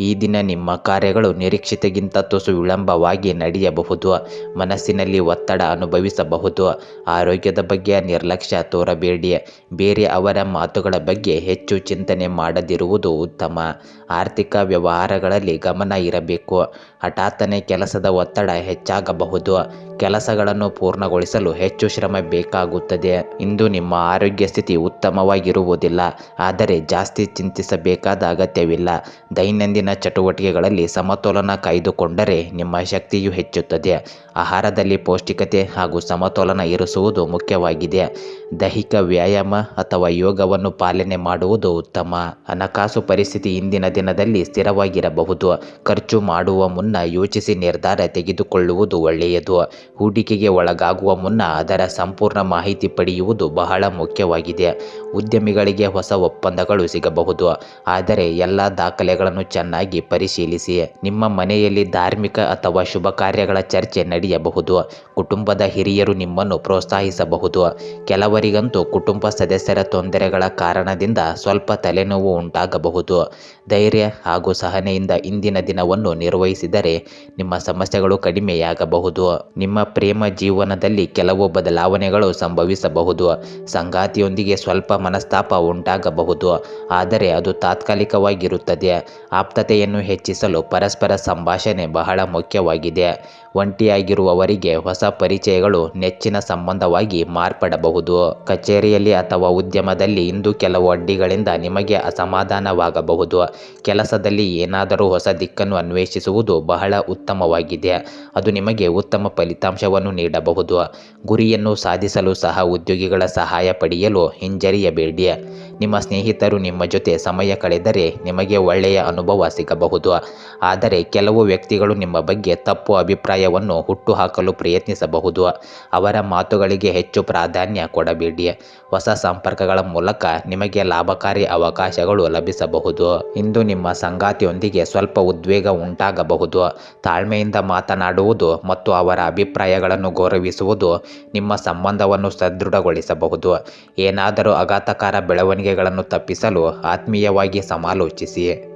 ಈ ದಿನ ನಿಮ್ಮ ಕಾರ್ಯಗಳು ನಿರೀಕ್ಷಿತಗಿಂತ ತುಸು ವಿಳಂಬವಾಗಿ ನಡೆಯಬಹುದು. ಮನಸ್ಸಿನಲ್ಲಿ ಒತ್ತಡ ಅನುಭವಿಸಬಹುದು. ಆರೋಗ್ಯದ ಬಗ್ಗೆ ನಿರ್ಲಕ್ಷ್ಯ ತೋರಬೇಡಿ. ಬೇರೆ ಅವರ ಮಾತುಗಳ ಬಗ್ಗೆ ಹೆಚ್ಚು ಚಿಂತನೆ ಮಾಡದಿರುವುದು ಉತ್ತಮ. ಆರ್ಥಿಕ ವ್ಯವಹಾರಗಳಲ್ಲಿ ಗಮನ ಇರಬೇಕು. ಹಠಾತ್ತನೆ ಕೆಲಸದ ಒತ್ತಡ ಹೆಚ್ಚಾಗಬಹುದು. ಕೆಲಸಗಳನ್ನು ಪೂರ್ಣಗೊಳಿಸಲು ಹೆಚ್ಚು ಶ್ರಮ ಬೇಕಾಗುತ್ತದೆ. ಇಂದು ನಿಮ್ಮ ಆರೋಗ್ಯ ಸ್ಥಿತಿ ಉತ್ತಮವಾಗಿರುವುದಿಲ್ಲ. ಆದರೆ ಜಾಸ್ತಿ ಚಿಂತಿಸಬೇಕಾದ ಅಗತ್ಯವಿಲ್ಲ. ದೈನಂದಿನ ಚಟುವಟಿಕೆಗಳಲ್ಲಿ ಸಮತೋಲನ ಕಾಯ್ದುಕೊಂಡರೆ ನಿಮ್ಮ ಶಕ್ತಿಯು ಹೆಚ್ಚುತ್ತದೆ. ಆಹಾರದಲ್ಲಿ ಪೌಷ್ಟಿಕತೆ ಹಾಗೂ ಸಮತೋಲನ ಇರಿಸುವುದು ಮುಖ್ಯವಾಗಿದೆ. ದೈಹಿಕ ವ್ಯಾಯಾಮ ಅಥವಾ ಯೋಗವನ್ನು ಪಾಲನೆ ಮಾಡುವುದು ಉತ್ತಮ. ಹಣಕಾಸು ಪರಿಸ್ಥಿತಿ ಇಂದಿನ ದಿನದಲ್ಲಿ ಸ್ಥಿರವಾಗಿರಬಹುದು. ಖರ್ಚು ಮಾಡುವ ಮುನ್ನ ಯೋಚಿಸಿ ನಿರ್ಧಾರ ತೆಗೆದುಕೊಳ್ಳುವುದು ಒಳ್ಳೆಯದು. ಹೂಡಿಕೆಗೆ ಒಳಗಾಗುವ ಮುನ್ನ ಅದರ ಸಂಪೂರ್ಣ ಮಾಹಿತಿ ಪಡೆಯುವುದು ಬಹಳ ಮುಖ್ಯವಾಗಿದೆ. ಉದ್ಯಮಿಗಳಿಗೆ ಹೊಸ ಒಪ್ಪಂದಗಳು ಸಿಗಬಹುದು. ಆದರೆ ಎಲ್ಲ ದಾಖಲೆಗಳನ್ನು ಚೆನ್ನಾಗಿ ಪರಿಶೀಲಿಸಿ ನಿಮ್ಮ ಮನೆಯಲ್ಲಿ ಧಾರ್ಮಿಕ ಅಥವಾ ಶುಭ ಕಾರ್ಯಗಳ ಚರ್ಚೆ ನಡೆಯಬಹುದು. ಕುಟುಂಬದ ಹಿರಿಯರು ನಿಮ್ಮನ್ನು ಪ್ರೋತ್ಸಾಹಿಸಬಹುದು. ಕೆಲವರಿಗಂತೂ ಕುಟುಂಬ ಸದಸ್ಯರ ತೊಂದರೆಗಳ ಕಾರಣದಿಂದ ಸ್ವಲ್ಪ ತಲೆನೋವು ಉಂಟಾಗಬಹುದು. ಧೈರ್ಯ ಹಾಗೂ ಸಹನೆಯಿಂದ ಇಂದಿನ ದಿನವನ್ನು ನಿರ್ವಹಿಸಿದರೆ ನಿಮ್ಮ ಸಮಸ್ಯೆಗಳು ಕಡಿಮೆಯಾಗಬಹುದು. ನಿಮ್ಮ ಪ್ರೇಮ ಜೀವನದಲ್ಲಿ ಕೆಲವು ಬದಲಾವಣೆಗಳು ಸಂಭವಿಸಬಹುದು. ಸಂಗಾತಿಯೊಂದಿಗೆ ಸ್ವಲ್ಪ ಮನಸ್ತಾಪ ಉಂಟಾಗಬಹುದು. ಆದರೆ ಅದು ತಾತ್ಕಾಲಿಕವಾಗಿರುತ್ತದೆ. ಆಪ್ತತೆಯನ್ನು ಹೆಚ್ಚಿಸಲು ಪರಸ್ಪರ ಸಂಭಾಷಣೆ ಬಹಳ ಮುಖ್ಯವಾಗಿದೆ. ಒಂಟಿಯಾಗಿರುವವರಿಗೆ ಹೊಸ ಪರಿಚಯಗಳು ನೆಚ್ಚಿನ ಸಂಬಂಧವಾಗಿ ಮಾರ್ಪಡಬಹುದು. ಕಚೇರಿಯಲ್ಲಿ ಅಥವಾ ಉದ್ಯಮದಲ್ಲಿ ಇಂದು ಕೆಲವು ಅಡ್ಡಿಗಳಿಂದ ನಿಮಗೆ ಅಸಮಾಧಾನವಾಗಬಹುದು. ಕೆಲಸದಲ್ಲಿ ಏನಾದರೂ ಹೊಸ ದಿಕ್ಕನ್ನು ಅನ್ವೇಷಿಸುವುದು ಬಹಳ ಉತ್ತಮವಾಗಿದೆ. ಅದು ನಿಮಗೆ ಉತ್ತಮ ಫಲಿತಾಂಶವನ್ನು ನೀಡಬಹುದು. ಗುರಿಯನ್ನು ಸಾಧಿಸಲು ಸಹ ಉದ್ಯೋಗಿಗಳ ಸಹಾಯ ಪಡೆಯಲು ಹಿಂಜರಿಯಬೇಡಿ. ನಿಮ್ಮ ಸ್ನೇಹಿತರು ನಿಮ್ಮ ಜೊತೆ ಸಮಯ ಕಳೆದರೆ ನಿಮಗೆ ಒಳ್ಳೆಯ ಅನುಭವ ಸಿಗಬಹುದು. ಆದರೆ ಕೆಲವು ವ್ಯಕ್ತಿಗಳು ನಿಮ್ಮ ಬಗ್ಗೆ ತಪ್ಪು ಅಭಿಪ್ರಾಯವನ್ನು ಹುಟ್ಟುಹಾಕಲು ಪ್ರಯತ್ನಿಸಬಹುದು. ಅವರ ಮಾತುಗಳಿಗೆ ಹೆಚ್ಚು ಪ್ರಾಧಾನ್ಯ ಕೊಡಬೇಡಿ. ಹೊಸ ಸಂಪರ್ಕಗಳ ಮೂಲಕ ನಿಮಗೆ ಲಾಭಕಾರಿ ಅವಕಾಶಗಳು ಲಭಿಸಬಹುದು. ಇಂದು ನಿಮ್ಮ ಸಂಗಾತಿಯೊಂದಿಗೆ ಸ್ವಲ್ಪ ಉದ್ವೇಗ ಉಂಟಾಗಬಹುದು. ತಾಳ್ಮೆಯಿಂದ ಮಾತನಾಡುವುದು ಮತ್ತು ಅವರ ಅಭಿಪ್ರಾಯಗಳನ್ನು ಗೌರವಿಸುವುದು ನಿಮ್ಮ ಸಂಬಂಧವನ್ನು ಸದೃಢಗೊಳಿಸಬಹುದು. ಏನಾದರೂ ಅಘಾತಕಾರ ಬೆಳವಣಿಗೆಗಳನ್ನು ತಪ್ಪಿಸಲು ಆತ್ಮೀಯವಾಗಿ ಸಮಾಲೋಚಿಸಿ.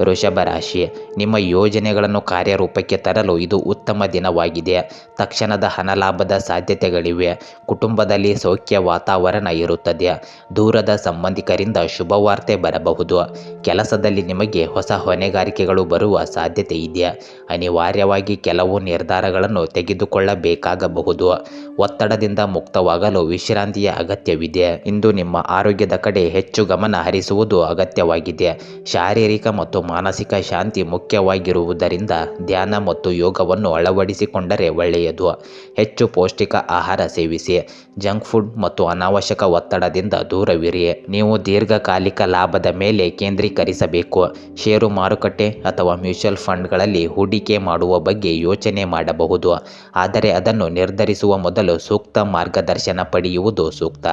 ವೃಷಭ ರಾಶಿ ನಿಮ್ಮ ಯೋಜನೆಗಳನ್ನು ಕಾರ್ಯರೂಪಕ್ಕೆ ತರಲು ಇದು ಉತ್ತಮ ದಿನವಾಗಿದೆ. ತಕ್ಷಣದ ಹಣ ಲಾಭದ ಸಾಧ್ಯತೆಗಳಿವೆ. ಕುಟುಂಬದಲ್ಲಿ ಸೌಖ್ಯ ವಾತಾವರಣ ಇರುತ್ತದೆ. ದೂರದ ಸಂಬಂಧಿಕರಿಂದ ಶುಭವಾರ್ತೆ ಬರಬಹುದು. ಕೆಲಸದಲ್ಲಿ ನಿಮಗೆ ಹೊಸ ಹೊಣೆಗಾರಿಕೆಗಳು ಬರುವ ಸಾಧ್ಯತೆ ಇದೆ. ಅನಿವಾರ್ಯವಾಗಿ ಕೆಲವು ನಿರ್ಧಾರಗಳನ್ನು ತೆಗೆದುಕೊಳ್ಳಬೇಕಾಗಬಹುದು. ಒತ್ತಡದಿಂದ ಮುಕ್ತವಾಗಲು ವಿಶ್ರಾಂತಿಯ ಅಗತ್ಯವಿದೆ. ಇಂದು ನಿಮ್ಮ ಆರೋಗ್ಯದ ಕಡೆ ಹೆಚ್ಚು ಗಮನ ಹರಿಸುವುದು ಅಗತ್ಯವಾಗಿದೆ. ಶಾರೀರಿಕ ಮತ್ತು ಮಾನಸಿಕ ಶಾಂತಿ ಮುಖ್ಯವಾಗಿರುವುದರಿಂದ ಧ್ಯಾನ ಮತ್ತು ಯೋಗವನ್ನು ಅಳವಡಿಸಿಕೊಂಡರೆ ಒಳ್ಳೆಯದು. ಹೆಚ್ಚು ಪೌಷ್ಟಿಕ ಆಹಾರ ಸೇವಿಸಿ, ಜಂಕ್ ಫುಡ್ ಮತ್ತು ಅನಾವಶ್ಯಕ ಒತ್ತಡದಿಂದ ದೂರವಿರಿ. ನೀವು ದೀರ್ಘಕಾಲಿಕ ಲಾಭದ ಮೇಲೆ ಕೇಂದ್ರೀಕರಿಸಬೇಕು. ಷೇರು ಮಾರುಕಟ್ಟೆ ಅಥವಾ ಮ್ಯೂಚುವಲ್ ಫಂಡ್ಗಳಲ್ಲಿ ಹೂಡಿಕೆ ಮಾಡುವ ಬಗ್ಗೆ ಯೋಚನೆ ಮಾಡಬಹುದು. ಆದರೆ ಅದನ್ನು ನಿರ್ಧರಿಸುವ ಮೊದಲು ಸೂಕ್ತ ಮಾರ್ಗದರ್ಶನ ಪಡೆಯುವುದು ಸೂಕ್ತ.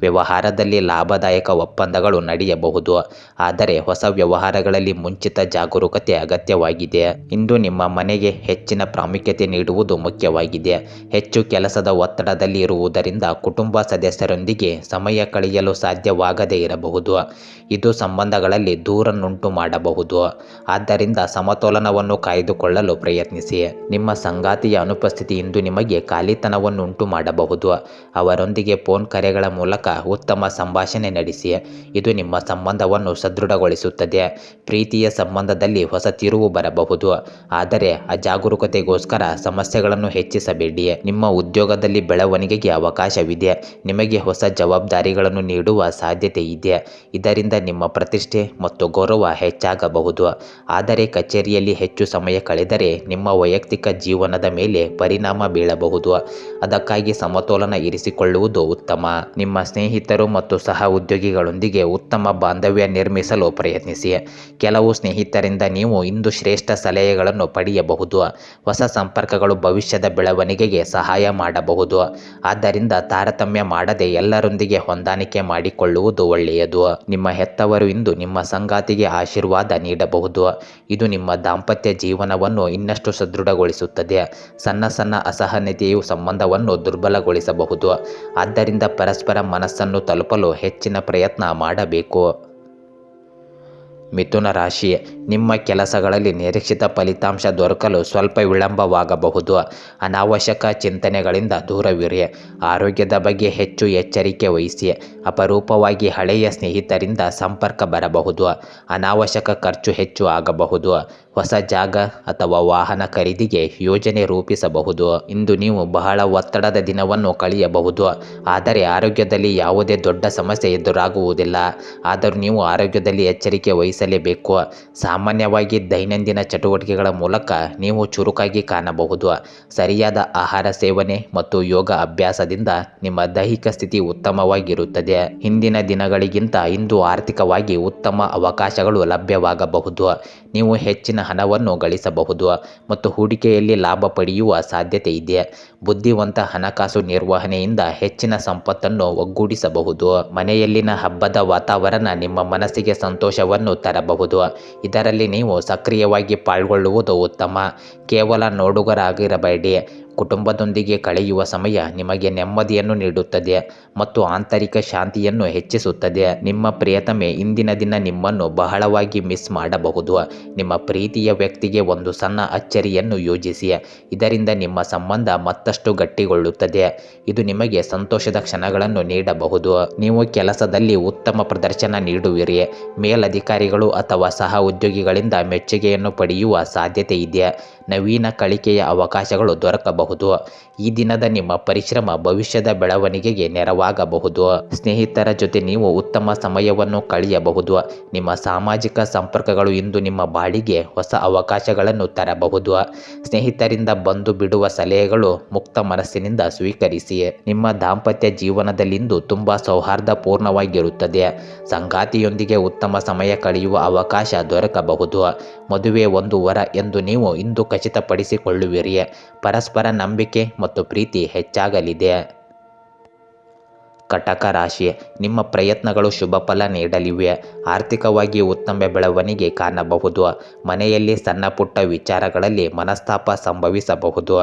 ವ್ಯವಹಾರದಲ್ಲಿ ಲಾಭದಾಯಕ ಒಪ್ಪಂದಗಳು ನಡೆಯಬಹುದು. ಆದರೆ ಹೊಸ ವ್ಯವಹಾರಗಳಲ್ಲಿ ಮುಂಚಿತ ಜಾಗರೂಕತೆ ಅಗತ್ಯವಾಗಿದೆ. ಇಂದು ನಿಮ್ಮ ಮನೆಗೆ ಹೆಚ್ಚಿನ ಪ್ರಾಮುಖ್ಯತೆ ನೀಡುವುದು ಮುಖ್ಯವಾಗಿದೆ. ಹೆಚ್ಚು ಕೆಲಸದ ಒತ್ತಡದಲ್ಲಿ ಇರುವುದರಿಂದ ಕುಟುಂಬ ಸದಸ್ಯರೊಂದಿಗೆ ಸಮಯ ಕಳೆಯಲು ಸಾಧ್ಯವಾಗದೇ ಇರಬಹುದು. ಇದು ಸಂಬಂಧಗಳಲ್ಲಿ ದೂರನ್ನುಂಟು ಮಾಡಬಹುದು. ಆದ್ದರಿಂದ ಸಮತೋಲನವನ್ನು ಕಾಯ್ದುಕೊಳ್ಳಲು ಪ್ರಯತ್ನಿಸಿ. ನಿಮ್ಮ ಸಂಗಾತಿಯ ಅನುಪಸ್ಥಿತಿ ಇಂದು ನಿಮಗೆ ಖಾಲಿತನವನ್ನು ಉಂಟು ಮಾಡಬಹುದು. ಅವರೊಂದಿಗೆ ಫೋನ್ ಕರೆಗಳ ಮೂಲಕ ಉತ್ತಮ ಸಂಭಾಷಣೆ ನಡೆಸಿ. ಇದು ನಿಮ್ಮ ಸಂಬಂಧವನ್ನು ಸದೃಢಗೊಳಿಸುತ್ತದೆ. ಪ್ರೀತಿಯ ಸಂಬಂಧದಲ್ಲಿ ಹೊಸ ತಿರುವು ಬರಬಹುದು. ಆದರೆ ಅಜಾಗರೂಕತೆಗೋಸ್ಕರ ಸಮಸ್ಯೆಗಳನ್ನು ಹೆಚ್ಚಿಸಬೇಡಿ. ನಿಮ್ಮ ಉದ್ಯೋಗದಲ್ಲಿ ಬೆಳವಣಿಗೆಗೆ ಅವಕಾಶವಿದೆ. ನಿಮಗೆ ಹೊಸ ಜವಾಬ್ದಾರಿಗಳನ್ನು ನೀಡುವ ಸಾಧ್ಯತೆ ಇದೆ. ಇದರಿಂದ ನಿಮ್ಮ ಪ್ರತಿಷ್ಠೆ ಮತ್ತು ಗೌರವ ಹೆಚ್ಚಾಗಬಹುದು. ಆದರೆ ಕಚೇರಿಯಲ್ಲಿ ಹೆಚ್ಚು ಸಮಯ ಕಳೆದರೆ ನಿಮ್ಮ ವೈಯಕ್ತಿಕ ಜೀವನದ ಮೇಲೆ ಪರಿಣಾಮ ಬೀಳಬಹುದು. ಅದಕ್ಕಾಗಿ ಸಮತೋಲನ ಇರಿಸಿಕೊಳ್ಳುವುದು ಉತ್ತಮ. ನಿಮ್ಮ ಸ್ನೇಹಿತರು ಮತ್ತು ಸಹ ಉದ್ಯೋಗಿಗಳೊಂದಿಗೆ ಉತ್ತಮ ಬಾಂಧವ್ಯ ನಿರ್ಮಿಸಲು ಪ್ರಯತ್ನಿಸಿ. ಕೆಲವು ಸ್ನೇಹಿತರಿಂದ ನೀವು ಇಂದು ಶ್ರೇಷ್ಠ ಸಲಹೆಗಳನ್ನು ಪಡೆಯಬಹುದು. ಹೊಸ ಸಂಪರ್ಕಗಳು ಭವಿಷ್ಯದ ಬೆಳವಣಿಗೆಗೆ ಸಹಾಯ ಮಾಡಬಹುದು. ಆದ್ದರಿಂದ ತಾರತಮ್ಯ ಮಾಡದೆ ಎಲ್ಲರೊಂದಿಗೆ ಹೊಂದಾಣಿಕೆ ಮಾಡಿಕೊಳ್ಳುವುದು ಒಳ್ಳೆಯದು. ನಿಮ್ಮ ಹೆತ್ತವರು ಇಂದು ನಿಮ್ಮ ಸಂಗಾತಿಗೆ ಆಶೀರ್ವಾದ ನೀಡಬಹುದು. ಇದು ನಿಮ್ಮ ದಾಂಪತ್ಯ ಜೀವನವನ್ನು ಇನ್ನಷ್ಟು ಸದೃಢಗೊಳಿಸುತ್ತದೆ. ಸಣ್ಣ ಸಣ್ಣ ಅಸಹನತೆಯು ಸಂಬಂಧವನ್ನು ದುರ್ಬಲಗೊಳಿಸಬಹುದು. ಆದ್ದರಿಂದ ಪರಸ್ಪರ ಮನಸ್ಸನ್ನು ತಲುಪಲು ಹೆಚ್ಚಿನ ಪ್ರಯತ್ನ ಮಾಡಬೇಕು. ಮಿಥುನ ರಾಶಿ ನಿಮ್ಮ ಕೆಲಸಗಳಲ್ಲಿ ನಿರೀಕ್ಷಿತ ಫಲಿತಾಂಶ ದೊರಕಲು ಸ್ವಲ್ಪ ವಿಳಂಬವಾಗಬಹುದು. ಅನಾವಶ್ಯಕ ಚಿಂತನೆಗಳಿಂದ ದೂರವಿರಿ. ಆರೋಗ್ಯದ ಬಗ್ಗೆ ಹೆಚ್ಚು ಎಚ್ಚರಿಕೆ ವಹಿಸಿ. ಅಪರೂಪವಾಗಿ ಹಳೆಯ ಸ್ನೇಹಿತರಿಂದ ಸಂಪರ್ಕ ಬರಬಹುದು. ಅನಾವಶ್ಯಕ ಖರ್ಚು ಹೆಚ್ಚು ಆಗಬಹುದು. ಹೊಸ ಜಾಗ ಅಥವಾ ವಾಹನ ಖರೀದಿಗೆ ಯೋಜನೆ ರೂಪಿಸಬಹುದು. ಇಂದು ನೀವು ಬಹಳ ಒತ್ತಡದ ದಿನವನ್ನು ಕಳೆಯಬಹುದು. ಆದರೆ ಆರೋಗ್ಯದಲ್ಲಿ ಯಾವುದೇ ದೊಡ್ಡ ಸಮಸ್ಯೆ ಎದುರಾಗುವುದಿಲ್ಲ. ಆದರೂ ನೀವು ಆರೋಗ್ಯದಲ್ಲಿ ಎಚ್ಚರಿಕೆ ವಹಿಸಲೇಬೇಕು. ಸಾಮಾನ್ಯವಾಗಿ ದೈನಂದಿನ ಚಟುವಟಿಕೆಗಳ ಮೂಲಕ ನೀವು ಚುರುಕಾಗಿ ಕಾಣಬಹುದು. ಸರಿಯಾದ ಆಹಾರ ಸೇವನೆ ಮತ್ತು ಯೋಗ ಅಭ್ಯಾಸದಿಂದ ನಿಮ್ಮ ದೈಹಿಕ ಸ್ಥಿತಿ ಉತ್ತಮವಾಗಿರುತ್ತದೆ. ಹಿಂದಿನ ದಿನಗಳಿಗಿಂತ ಇಂದು ಆರ್ಥಿಕವಾಗಿ ಉತ್ತಮ ಅವಕಾಶಗಳು ಲಭ್ಯವಾಗಬಹುದು. ನೀವು ಹೆಚ್ಚಿನ ಹಣವನ್ನು ಗಳಿಸಬಹುದು ಮತ್ತು ಹೂಡಿಕೆಯಲ್ಲಿ ಲಾಭ ಪಡೆಯುವ ಸಾಧ್ಯತೆ ಇದೆ. ಬುದ್ಧಿವಂತ ಹಣಕಾಸು ನಿರ್ವಹಣೆಯಿಂದ ಹೆಚ್ಚಿನ ಸಂಪತ್ತನ್ನು ಒಗ್ಗೂಡಿಸಬಹುದು. ಮನೆಯಲ್ಲಿನ ಹಬ್ಬದ ವಾತಾವರಣ ನಿಮ್ಮ ಮನಸ್ಸಿಗೆ ಸಂತೋಷವನ್ನು ತರಬಹುದು. ಇದರಲ್ಲಿ ನೀವು ಸಕ್ರಿಯವಾಗಿ ಪಾಲ್ಗೊಳ್ಳುವುದು ಉತ್ತಮ. ಕೇವಲ ನೋಡುಗರಾಗಿರಬೇಡಿ. ಕುಟುಂಬದೊಂದಿಗೆ ಕಳೆಯುವ ಸಮಯ ನಿಮಗೆ ನೆಮ್ಮದಿಯನ್ನು ನೀಡುತ್ತದೆ ಮತ್ತು ಆಂತರಿಕ ಶಾಂತಿಯನ್ನು ಹೆಚ್ಚಿಸುತ್ತದೆ. ನಿಮ್ಮ ಪ್ರಿಯತಮೆ, ಇಂದಿನ ದಿನ ನಿಮ್ಮನ್ನು ಬಹಳವಾಗಿ ಮಿಸ್ ಮಾಡಬಹುದು. ನಿಮ್ಮ ಪ್ರೀತಿಯ ವ್ಯಕ್ತಿಗೆ ಒಂದು ಸಣ್ಣ ಅಚ್ಚರಿಯನ್ನು ಯೋಜಿಸಿ. ಇದರಿಂದ ನಿಮ್ಮ ಸಂಬಂಧ ಮತ್ತಷ್ಟು ಗಟ್ಟಿಗೊಳ್ಳುತ್ತದೆ. ಇದು ನಿಮಗೆ ಸಂತೋಷದ ಕ್ಷಣಗಳನ್ನು ನೀಡಬಹುದು. ನೀವು ಕೆಲಸದಲ್ಲಿ ಉತ್ತಮ ಪ್ರದರ್ಶನ ನೀಡುವಿರಿ. ಮೇಲಧಿಕಾರಿಗಳು ಅಥವಾ ಸಹ ಉದ್ಯೋಗಿಗಳಿಂದ ಮೆಚ್ಚುಗೆಯನ್ನು ಪಡೆಯುವ ಸಾಧ್ಯತೆ ಇದೆ. ನವೀನ ಕಲಿಕೆಯ ಅವಕಾಶಗಳು ದೊರಕಬಹುದು. ಈ ದಿನದ ನಿಮ್ಮ ಪರಿಶ್ರಮ ಭವಿಷ್ಯದ ಬೆಳವಣಿಗೆಗೆ ನೆರವಾಗಬಹುದು. ಸ್ನೇಹಿತರ ಜೊತೆ ನೀವು ಉತ್ತಮ ಸಮಯವನ್ನು ಕಳೆಯಬಹುದು. ನಿಮ್ಮ ಸಾಮಾಜಿಕ ಸಂಪರ್ಕಗಳು ಇಂದು ನಿಮ್ಮ ಬಾಳಿಗೆ ಹೊಸ ಅವಕಾಶಗಳನ್ನು ತರಬಹುದು. ಸ್ನೇಹಿತರಿಂದ ಬಂದು ಬಿಡುವ ಸಲಹೆಗಳು ಮುಕ್ತ ಮನಸ್ಸಿನಿಂದ ಸ್ವೀಕರಿಸಿ. ನಿಮ್ಮ ದಾಂಪತ್ಯ ಜೀವನದಲ್ಲಿಂದು ತುಂಬ ಸೌಹಾರ್ದಪೂರ್ಣವಾಗಿರುತ್ತದೆ. ಸಂಗಾತಿಯೊಂದಿಗೆ ಉತ್ತಮ ಸಮಯ ಕಳೆಯುವ ಅವಕಾಶ ದೊರಕಬಹುದು. ಮದುವೆ ಒಂದು ವರ ಎಂದು ನೀವು ಇಂದು ಖಚಿತಪಡಿಸಿಕೊಳ್ಳುವಿರಿ. ಪರಸ್ಪರ ನಂಬಿಕೆ ಮತ್ತು ಪ್ರೀತಿ ಹೆಚ್ಚಾಗಲಿದೆ. ಕಟಕ ರಾಶಿ, ನಿಮ್ಮ ಪ್ರಯತ್ನಗಳು ಶುಭ ಫಲ ನೀಡಲಿವೆ. ಆರ್ಥಿಕವಾಗಿ ಉತ್ತಮ ಬೆಳವಣಿಗೆ ಕಾಣಬಹುದು. ಮನೆಯಲ್ಲಿ ಸಣ್ಣ ಪುಟ್ಟ ವಿಚಾರಗಳಲ್ಲಿ ಮನಸ್ತಾಪ ಸಂಭವಿಸಬಹುದು.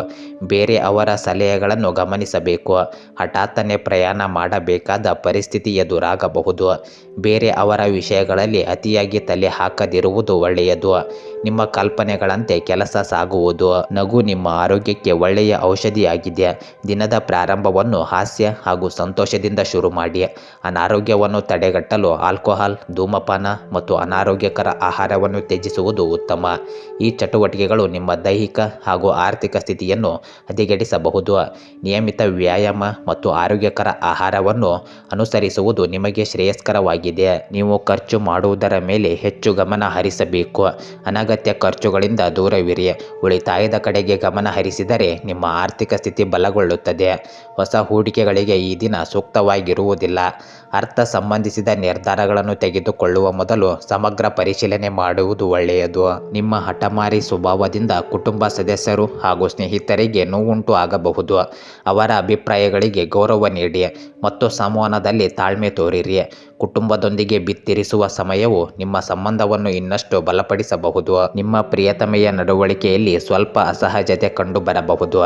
ಬೇರೆ ಅವರ ಸಲಹೆಗಳನ್ನು ಗಮನಿಸಬೇಕು. ಹಠಾತ್ತನೆ ಪ್ರಯಾಣ ಮಾಡಬೇಕಾದ ಪರಿಸ್ಥಿತಿ ಎದುರಾಗಬಹುದು. ಬೇರೆ ಅವರ ವಿಷಯಗಳಲ್ಲಿ ಅತಿಯಾಗಿ ತಲೆ ಹಾಕದಿರುವುದು ಒಳ್ಳೆಯದು. ನಿಮ್ಮ ಕಲ್ಪನೆಗಳಂತೆ ಕೆಲಸ ಸಾಗುವುದು, ನಗು ನಿಮ್ಮ ಆರೋಗ್ಯಕ್ಕೆ ಒಳ್ಳೆಯ ಔಷಧಿಯಾಗಿದೆ. ದಿನದ ಪ್ರಾರಂಭವನ್ನು ಹಾಸ್ಯ ಹಾಗೂ ಸಂತೋಷದಿಂದ ಶುರು ಮಾಡಿ. ಅನಾರೋಗ್ಯವನ್ನು ತಡೆಗಟ್ಟಲು ಆಲ್ಕೋಹಾಲ್, ಧೂಮಪಾನ ಮತ್ತು ಅನಾರೋಗ್ಯಕರ ಆಹಾರವನ್ನು ತ್ಯಜಿಸುವುದು ಉತ್ತಮ. ಈ ಚಟುವಟಿಕೆಗಳು ನಿಮ್ಮ ದೈಹಿಕ ಹಾಗೂ ಆರ್ಥಿಕ ಸ್ಥಿತಿಯನ್ನು ಹದಿಗೆಡಿಸಬಹುದು. ನಿಯಮಿತ ವ್ಯಾಯಾಮ ಮತ್ತು ಆರೋಗ್ಯಕರ ಆಹಾರವನ್ನು ಅನುಸರಿಸುವುದು ನಿಮಗೆ ಶ್ರೇಯಸ್ಕರವಾಗಿದೆ. ನೀವು ಖರ್ಚು ಮಾಡುವುದರ ಮೇಲೆ ಹೆಚ್ಚು ಗಮನ ಹರಿಸಬೇಕು. ಅನಗತ್ಯ ಖರ್ಚುಗಳಿಂದ ದೂರವಿರಿ. ಉಳಿತಾಯದ ಕಡೆಗೆ ಗಮನ ಹರಿಸಿದರೆ ನಿಮ್ಮ ಆರ್ಥಿಕ ಸ್ಥಿತಿ ಬಲಗೊಳ್ಳುತ್ತದೆ. ಹೊಸ ಹೂಡಿಕೆಗಳಿಗೆ ಈ ದಿನ ಸೂಕ್ತವಾಗಿರುವುದಿಲ್ಲ. ಅರ್ಥ ಸಂಬಂಧಿಸಿದ ನಿರ್ಧಾರಗಳನ್ನು ತೆಗೆದುಕೊಳ್ಳುವ ಮೊದಲು ಸಮಗ್ರ ಪರಿಶೀಲನೆ ಮಾಡುವುದು ಒಳ್ಳೆಯದು. ನಿಮ್ಮ ಹಠಮಾರಿ ಸ್ವಭಾವದಿಂದ ಕುಟುಂಬ ಸದಸ್ಯರು ಹಾಗೂ ಸ್ನೇಹಿತರಿಗೆ ನೋವುಂಟು ಆಗಬಹುದು. ಅವರ ಅಭಿಪ್ರಾಯಗಳಿಗೆ ಗೌರವ ನೀಡಿ ಮತ್ತು ಸಂವಹನದಲ್ಲಿ ತಾಳ್ಮೆ ತೋರಿರಿ. ಕುಟುಂಬದೊಂದಿಗೆ ಬಿತ್ತಿರಿಸುವ ಸಮಯವು ನಿಮ್ಮ ಸಂಬಂಧವನ್ನು ಇನ್ನಷ್ಟು ಬಲಪಡಿಸಬಹುದು. ನಿಮ್ಮ ಪ್ರಿಯತಮೆಯ ನಡವಳಿಕೆಯಲ್ಲಿ ಸ್ವಲ್ಪ ಅಸಹಜತೆ ಕಂಡುಬರಬಹುದು.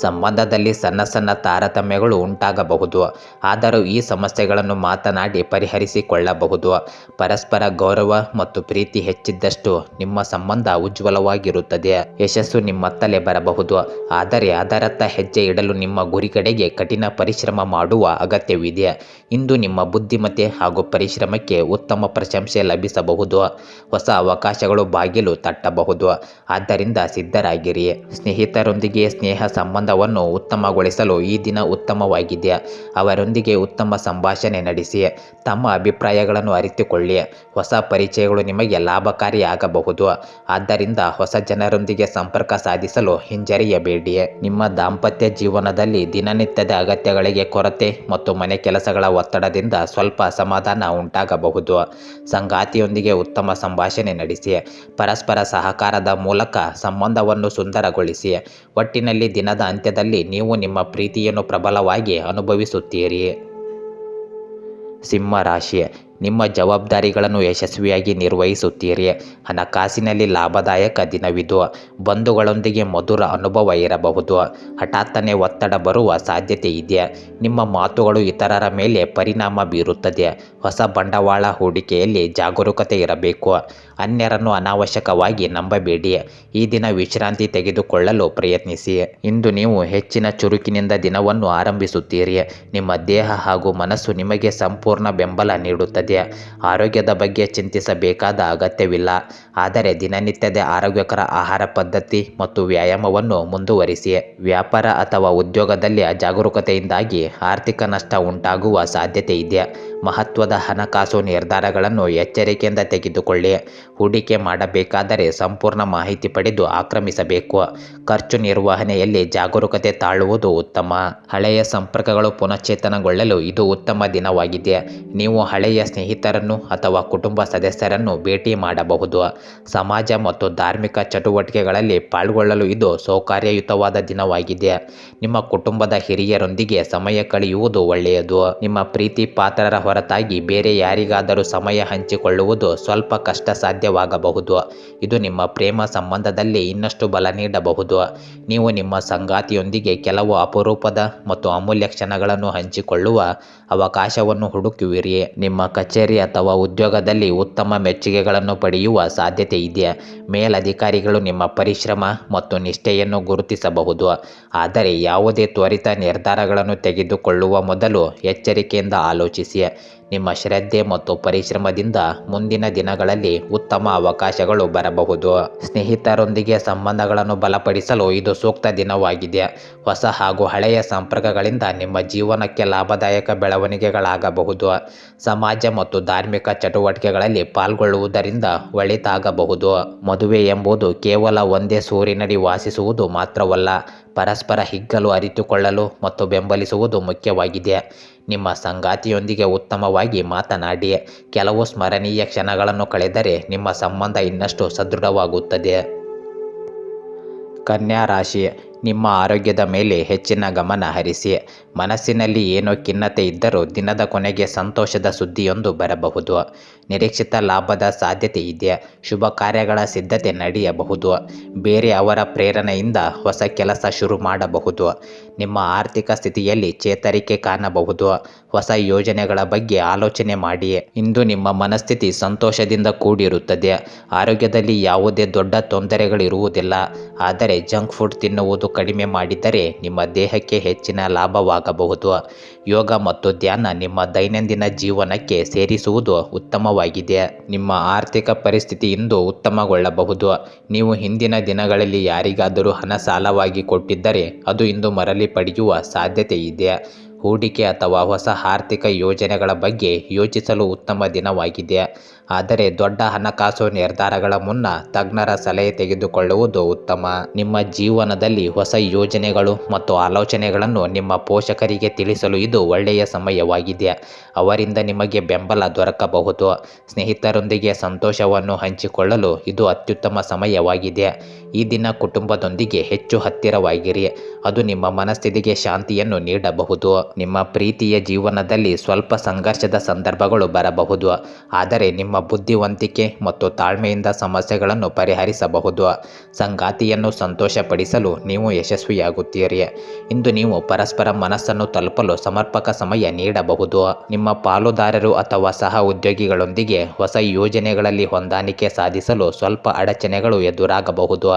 ಸಂಬಂಧದಲ್ಲಿ ಸಣ್ಣ ಸಣ್ಣ ತಾರತಮ್ಯಗಳು ಉಂಟಾಗಬಹುದು. ಆದರೂ ಈ ಸಮಸ್ಯೆಗಳನ್ನು ಮಾತನಾಡಿ ಪರಿಹರಿಸಿಕೊಳ್ಳಬಹುದು. ಪರಸ್ಪರ ಗೌರವ ಮತ್ತು ಪ್ರೀತಿ ಹೆಚ್ಚಿದ್ದಷ್ಟು ನಿಮ್ಮ ಸಂಬಂಧ ಉಜ್ವಲವಾಗಿರುತ್ತದೆ. ಯಶಸ್ಸು ನಿಮ್ಮತ್ತಲೇ ಬರಬಹುದು. ಆದರೆ ಅದರತ್ತ ಹೆಜ್ಜೆ ಇಡಲು ನಿಮ್ಮ ಗುರಿ ಕಡೆಗೆ ಕಠಿಣ ಪರಿಶ್ರಮ ಮಾಡುವ ಅಗತ್ಯವಿದೆ. ಇಂದು ನಿಮ್ಮ ಬುದ್ಧಿಮತ್ತೆ ಹಾಗೂ ಪರಿಶ್ರಮಕ್ಕೆ ಉತ್ತಮ ಪ್ರಶಂಸೆ ಲಭಿಸಬಹುದು. ಹೊಸ ಅವಕಾಶಗಳು ಬಾಗಿಲು ತಟ್ಟಬಹುದು. ಆದ್ದರಿಂದ ಸಿದ್ಧರಾಗಿರಿ. ಸ್ನೇಹಿತರೊಂದಿಗೆ ಸ್ನೇಹ ಸಂಬಂಧವನ್ನು ಉತ್ತಮಗೊಳಿಸಲು ಈ ದಿನ ಉತ್ತಮವಾಗಿದೆ. ಅವರೊಂದಿಗೆ ಉತ್ತಮ ಸಂಭಾಷಣೆ ನಡೆಸಿ. ತಮ್ಮ ಅಭಿಪ್ರಾಯಗಳನ್ನು ಅರಿತುಕೊಳ್ಳಿ ಹೊಸ ಪರಿಚಯಗಳು ನಿಮಗೆ ಲಾಭಕಾರಿಯಾಗಬಹುದು. ಆದ್ದರಿಂದ ಹೊಸ ಜನರೊಂದಿಗೆ ಸಂಪರ್ಕ ಸಾಧಿಸಲು ಹಿಂಜರಿಯಬೇಡಿ ನಿಮ್ಮ ದಾಂಪತ್ಯ ಜೀವನದಲ್ಲಿ ದಿನನಿತ್ಯದ ಅಗತ್ಯಗಳಿಗೆ ಕೊರತೆ ಮತ್ತು ಮನೆ ಕೆಲಸಗಳ ಒತ್ತಡದಿಂದ ಸ್ವಲ್ಪ ಅಸಮಾಧಾನ ಸಮಾಧಾನ ಉಂಟಾಗಬಹುದು. ಸಂಗಾತಿಯೊಂದಿಗೆ ಉತ್ತಮ ಸಂಭಾಷಣೆ ನಡೆಸಿ ಪರಸ್ಪರ ಸಹಕಾರದ ಮೂಲಕ ಸಂಬಂಧವನ್ನು ಸುಂದರಗೊಳಿಸಿ ಒಟ್ಟಿನಲ್ಲಿ ದಿನದ ಅಂತ್ಯದಲ್ಲಿ ನೀವು ನಿಮ್ಮ ಪ್ರೀತಿಯನ್ನು ಪ್ರಬಲವಾಗಿ ಅನುಭವಿಸುತ್ತೀರಿ ಸಿಂಹ ರಾಶಿ ನಿಮ್ಮ ಜವಾಬ್ದಾರಿಗಳನ್ನು ಯಶಸ್ವಿಯಾಗಿ ನಿರ್ವಹಿಸುತ್ತೀರಿ. ಹಣಕಾಸಿನಲ್ಲಿ ಲಾಭದಾಯಕ ದಿನವಿದು. ಬಂಧುಗಳೊಂದಿಗೆ ಮಧುರ ಅನುಭವ ಇರಬಹುದು. ಹಠಾತ್ತನೆ ಒತ್ತಡ ಬರುವ ಸಾಧ್ಯತೆ ಇದೆ. ನಿಮ್ಮ ಮಾತುಗಳು ಇತರರ ಮೇಲೆ ಪರಿಣಾಮ ಬೀರುತ್ತದೆ. ಹೊಸ ಬಂಡವಾಳ ಹೂಡಿಕೆಯಲ್ಲಿ ಜಾಗರೂಕತೆ ಇರಬೇಕು. ಅನ್ಯರನ್ನು ಅನಾವಶ್ಯಕವಾಗಿ ನಂಬಬೇಡಿ. ಈ ದಿನ ವಿಶ್ರಾಂತಿ ತೆಗೆದುಕೊಳ್ಳಲು ಪ್ರಯತ್ನಿಸಿ. ಇಂದು ನೀವು ಹೆಚ್ಚಿನ ಚುರುಕಿನಿಂದ ದಿನವನ್ನು ಆರಂಭಿಸುತ್ತೀರಿ. ನಿಮ್ಮ ದೇಹ ಹಾಗೂ ಮನಸ್ಸು ನಿಮಗೆ ಸಂಪೂರ್ಣ ಬೆಂಬಲ ನೀಡುತ್ತದೆ. ಆರೋಗ್ಯದ ಬಗ್ಗೆ ಚಿಂತಿಸಬೇಕಾದ ಅಗತ್ಯವಿಲ್ಲ. ಆದರೆ ದಿನನಿತ್ಯದ ಆರೋಗ್ಯಕರ ಆಹಾರ ಪದ್ಧತಿ ಮತ್ತು ವ್ಯಾಯಾಮವನ್ನು ಮುಂದುವರಿಸಿ. ವ್ಯಾಪಾರ ಅಥವಾ ಉದ್ಯೋಗದಲ್ಲಿ ಅಜಾಗರೂಕತೆಯಿಂದಾಗಿ ಆರ್ಥಿಕ ನಷ್ಟ ಉಂಟಾಗುವ ಸಾಧ್ಯತೆ ಇದೆ. ಮಹತ್ವದ ಹಣಕಾಸು ನಿರ್ಧಾರಗಳನ್ನು ಎಚ್ಚರಿಕೆಯಿಂದ ತೆಗೆದುಕೊಳ್ಳಿ. ಹೂಡಿಕೆ ಮಾಡಬೇಕಾದರೆ ಸಂಪೂರ್ಣ ಮಾಹಿತಿ ಪಡೆದು ಆಕ್ರಮಿಸಬೇಕು. ಖರ್ಚು ನಿರ್ವಹಣೆಯಲ್ಲಿ ಜಾಗರೂಕತೆ ತಾಳುವುದು ಉತ್ತಮ. ಹಳೆಯ ಸಂಪರ್ಕಗಳು ಪುನಶ್ಚೇತನಗೊಳ್ಳಲು ಇದು ಉತ್ತಮ ದಿನವಾಗಿದೆ. ನೀವು ಹಳೆಯ ಸ್ನೇಹಿತರನ್ನು ಅಥವಾ ಕುಟುಂಬ ಸದಸ್ಯರನ್ನು ಭೇಟಿ ಮಾಡಬಹುದು. ಸಮಾಜ ಮತ್ತು ಧಾರ್ಮಿಕ ಚಟುವಟಿಕೆಗಳಲ್ಲಿ ಪಾಲ್ಗೊಳ್ಳಲು ಇದು ಸೌಕರ್ಯಯುತವಾದ ದಿನವಾಗಿದೆ. ನಿಮ್ಮ ಕುಟುಂಬದ ಹಿರಿಯರೊಂದಿಗೆ ಸಮಯ ಕಳೆಯುವುದು ಒಳ್ಳೆಯದು. ನಿಮ್ಮ ಪ್ರೀತಿ ಪಾತ್ರರ ಹೊರತಾಗಿ ಬೇರೆ ಯಾರಿಗಾದರೂ ಸಮಯ ಹಂಚಿಕೊಳ್ಳುವುದು ಸ್ವಲ್ಪ ಕಷ್ಟ ಸಾಧ್ಯವಾಗಬಹುದು ಇದು ನಿಮ್ಮ ಪ್ರೇಮ ಸಂಬಂಧದಲ್ಲಿ ಇನ್ನಷ್ಟು ಬಲ ನೀಡಬಹುದು. ನೀವು ನಿಮ್ಮ ಸಂಗಾತಿಯೊಂದಿಗೆ ಕೆಲವು ಅಪರೂಪದ ಮತ್ತು ಅಮೂಲ್ಯ ಕ್ಷಣಗಳನ್ನು ಹಂಚಿಕೊಳ್ಳುವ ಅವಕಾಶವನ್ನು ಹುಡುಕುವಿರಿ. ನಿಮ್ಮ ಕಚೇರಿ ಅಥವಾ ಉದ್ಯೋಗದಲ್ಲಿ ಉತ್ತಮ ಮೆಚ್ಚುಗೆಗಳನ್ನು ಪಡೆಯುವ ಸಾಧ್ಯತೆ ಇದೆ. ಮೇಲಧಿಕಾರಿಗಳು ನಿಮ್ಮ ಪರಿಶ್ರಮ ಮತ್ತು ನಿಷ್ಠೆಯನ್ನು ಗುರುತಿಸಬಹುದು. ಆದರೆ ಯಾವುದೇ ತ್ವರಿತ ನಿರ್ಧಾರಗಳನ್ನು ತೆಗೆದುಕೊಳ್ಳುವ ಮೊದಲು ಎಚ್ಚರಿಕೆಯಿಂದ ಆಲೋಚಿಸಿ. ನಿಮ್ಮ ಶ್ರದ್ಧೆ ಮತ್ತು ಪರಿಶ್ರಮದಿಂದ ಮುಂದಿನ ದಿನಗಳಲ್ಲಿ ಉತ್ತಮ ಅವಕಾಶಗಳು ಬರಬಹುದು. ಸ್ನೇಹಿತರೊಂದಿಗೆ ಸಂಬಂಧಗಳನ್ನು ಬಲಪಡಿಸಲು ಇದು ಸೂಕ್ತ ದಿನವಾಗಿದೆ. ಹೊಸ ಹಾಗೂ ಹಳೆಯ ಸಂಪರ್ಕಗಳಿಂದ ನಿಮ್ಮ ಜೀವನಕ್ಕೆ ಲಾಭದಾಯಕ ಬೆಳವಣಿಗೆಗಳಾಗಬಹುದು. ಸಮಾಜ ಮತ್ತು ಧಾರ್ಮಿಕ ಚಟುವಟಿಕೆಗಳಲ್ಲಿ ಪಾಲ್ಗೊಳ್ಳುವುದರಿಂದ ಒಳಿತಾಗಬಹುದು. ಮದುವೆ ಎಂಬುದು ಕೇವಲ ಒಂದೇ ಸೂರಿನಡಿ ವಾಸಿಸುವುದು ಮಾತ್ರವಲ್ಲ, ಪರಸ್ಪರ ಹಿಗ್ಗಲು ಅರಿತುಕೊಳ್ಳಲು ಮತ್ತು ಬೆಂಬಲಿಸುವುದು ಮುಖ್ಯವಾಗಿದೆ. ನಿಮ್ಮ ಸಂಗಾತಿಯೊಂದಿಗೆ ಉತ್ತಮವಾಗಿ ಮಾತನಾಡಿ, ಕೆಲವು ಸ್ಮರಣೀಯ ಕ್ಷಣಗಳನ್ನು ಕಳೆದರೆ ನಿಮ್ಮ ಸಂಬಂಧ ಇನ್ನಷ್ಟು ಸದೃಢವಾಗುತ್ತದೆ. ಕನ್ಯಾ ರಾಶಿ, ನಿಮ್ಮ ಆರೋಗ್ಯದ ಮೇಲೆ ಹೆಚ್ಚಿನ ಗಮನ ಹರಿಸಿ ಮನಸ್ಸಿನಲ್ಲಿ ಏನೋ ಖಿನ್ನತೆ ಇದ್ದರೂ ದಿನದ ಕೊನೆಗೆ ಸಂತೋಷದ ಸುದ್ದಿಯೊಂದು ಬರಬಹುದು. ನಿರೀಕ್ಷಿತ ಲಾಭದ ಸಾಧ್ಯತೆ ಇದೆ. ಶುಭ ಕಾರ್ಯಗಳ ಸಿದ್ಧತೆ ನಡೆಯಬಹುದು. ಬೇರೆ ಅವರ ಪ್ರೇರಣೆಯಿಂದ ಹೊಸ ಕೆಲಸ ಶುರು ಮಾಡಬಹುದು. ನಿಮ್ಮ ಆರ್ಥಿಕ ಸ್ಥಿತಿಯಲ್ಲಿ ಚೇತರಿಕೆ ಕಾಣಬಹುದು. ಹೊಸ ಯೋಜನೆಗಳ ಬಗ್ಗೆ ಆಲೋಚನೆ ಮಾಡಿ. ಇಂದು ನಿಮ್ಮ ಮನಸ್ಥಿತಿ ಸಂತೋಷದಿಂದ ಕೂಡಿರುತ್ತದೆ. ಆರೋಗ್ಯದಲ್ಲಿ ಯಾವುದೇ ದೊಡ್ಡ ತೊಂದರೆಗಳಿರುವುದಿಲ್ಲ. ಆದರೆ ಜಂಕ್ ಫುಡ್ ತಿನ್ನುವುದು ಕಡಿಮೆ ಮಾಡಿದರೆ ನಿಮ್ಮ ದೇಹಕ್ಕೆ ಹೆಚ್ಚಿನ ಲಾಭವಾಗಬಹುದು ಯೋಗ ಮತ್ತು ಧ್ಯಾನ ನಿಮ್ಮ ದೈನಂದಿನ ಜೀವನಕ್ಕೆ ಸೇರಿಸುವುದು ಉತ್ತಮವಾಗಿದೆ. ನಿಮ್ಮ ಆರ್ಥಿಕ ಪರಿಸ್ಥಿತಿ ಇಂದು ಉತ್ತಮಗೊಳ್ಳಬಹುದು. ನೀವು ಹಿಂದಿನ ದಿನಗಳಲ್ಲಿ ಯಾರಿಗಾದರೂ ಹಣ ಸಾಲವಾಗಿ ಕೊಟ್ಟಿದ್ದರೆ ಅದು ಇಂದು ಮರಳಿ ಪಡೆಯುವ ಸಾಧ್ಯತೆ ಇದೆ. ಹೂಡಿಕೆ ಅಥವಾ ಹೊಸ ಆರ್ಥಿಕ ಯೋಜನೆಗಳ ಬಗ್ಗೆ ಯೋಚಿಸಲು ಉತ್ತಮ ದಿನವಾಗಿದೆ. ಆದರೆ ದೊಡ್ಡ ಹಣಕಾಸು ನಿರ್ಧಾರಗಳ ಮುನ್ನ ತಜ್ಞರ ಸಲಹೆ ತೆಗೆದುಕೊಳ್ಳುವುದು ಉತ್ತಮ. ನಿಮ್ಮ ಜೀವನದಲ್ಲಿ ಹೊಸ ಯೋಜನೆಗಳು ಮತ್ತು ಆಲೋಚನೆಗಳನ್ನು ನಿಮ್ಮ ಪೋಷಕರಿಗೆ ತಿಳಿಸಲು ಇದು ಒಳ್ಳೆಯ ಸಮಯವಾಗಿದೆ. ಅವರಿಂದ ನಿಮಗೆ ಬೆಂಬಲ ದೊರಕಬಹುದು. ಸ್ನೇಹಿತರೊಂದಿಗೆ ಸಂತೋಷವನ್ನು ಹಂಚಿಕೊಳ್ಳಲು ಇದು ಅತ್ಯುತ್ತಮ ಸಮಯವಾಗಿದೆ. ಈ ದಿನ ಕುಟುಂಬದೊಂದಿಗೆ ಹೆಚ್ಚು ಹತ್ತಿರವಾಗಿರಿ. ಅದು ನಿಮ್ಮ ಮನಸ್ಥಿತಿಗೆ ಶಾಂತಿಯನ್ನು ನೀಡಬಹುದು. ನಿಮ್ಮ ಪ್ರೀತಿಯ ಜೀವನದಲ್ಲಿ ಸ್ವಲ್ಪ ಸಂಘರ್ಷದ ಸಂದರ್ಭಗಳು ಬರಬಹುದು. ಆದರೆ ನಿಮ್ಮ ಬುದ್ಧಿವಂತಿಕೆ ಮತ್ತು ತಾಳ್ಮೆಯಿಂದ ಸಮಸ್ಯೆಗಳನ್ನು ಪರಿಹರಿಸಬಹುದು. ಸಂಗಾತಿಯನ್ನು ಸಂತೋಷಪಡಿಸಲು ನೀವು ಯಶಸ್ವಿಯಾಗುತ್ತೀರಿ. ಇಂದು ನೀವು ಪರಸ್ಪರ ಮನಸ್ಸನ್ನು ತಲುಪಲು ಸಮರ್ಪಕ ಸಮಯ ನೀಡಬಹುದು. ನಿಮ್ಮ ಪಾಲುದಾರರು ಅಥವಾ ಸಹ ಉದ್ಯೋಗಿಗಳೊಂದಿಗೆ ಹೊಸ ಯೋಜನೆಗಳಲ್ಲಿ ಹೊಂದಾಣಿಕೆ ಸಾಧಿಸಲು ಸ್ವಲ್ಪ ಅಡಚಣೆಗಳು ಎದುರಾಗಬಹುದು.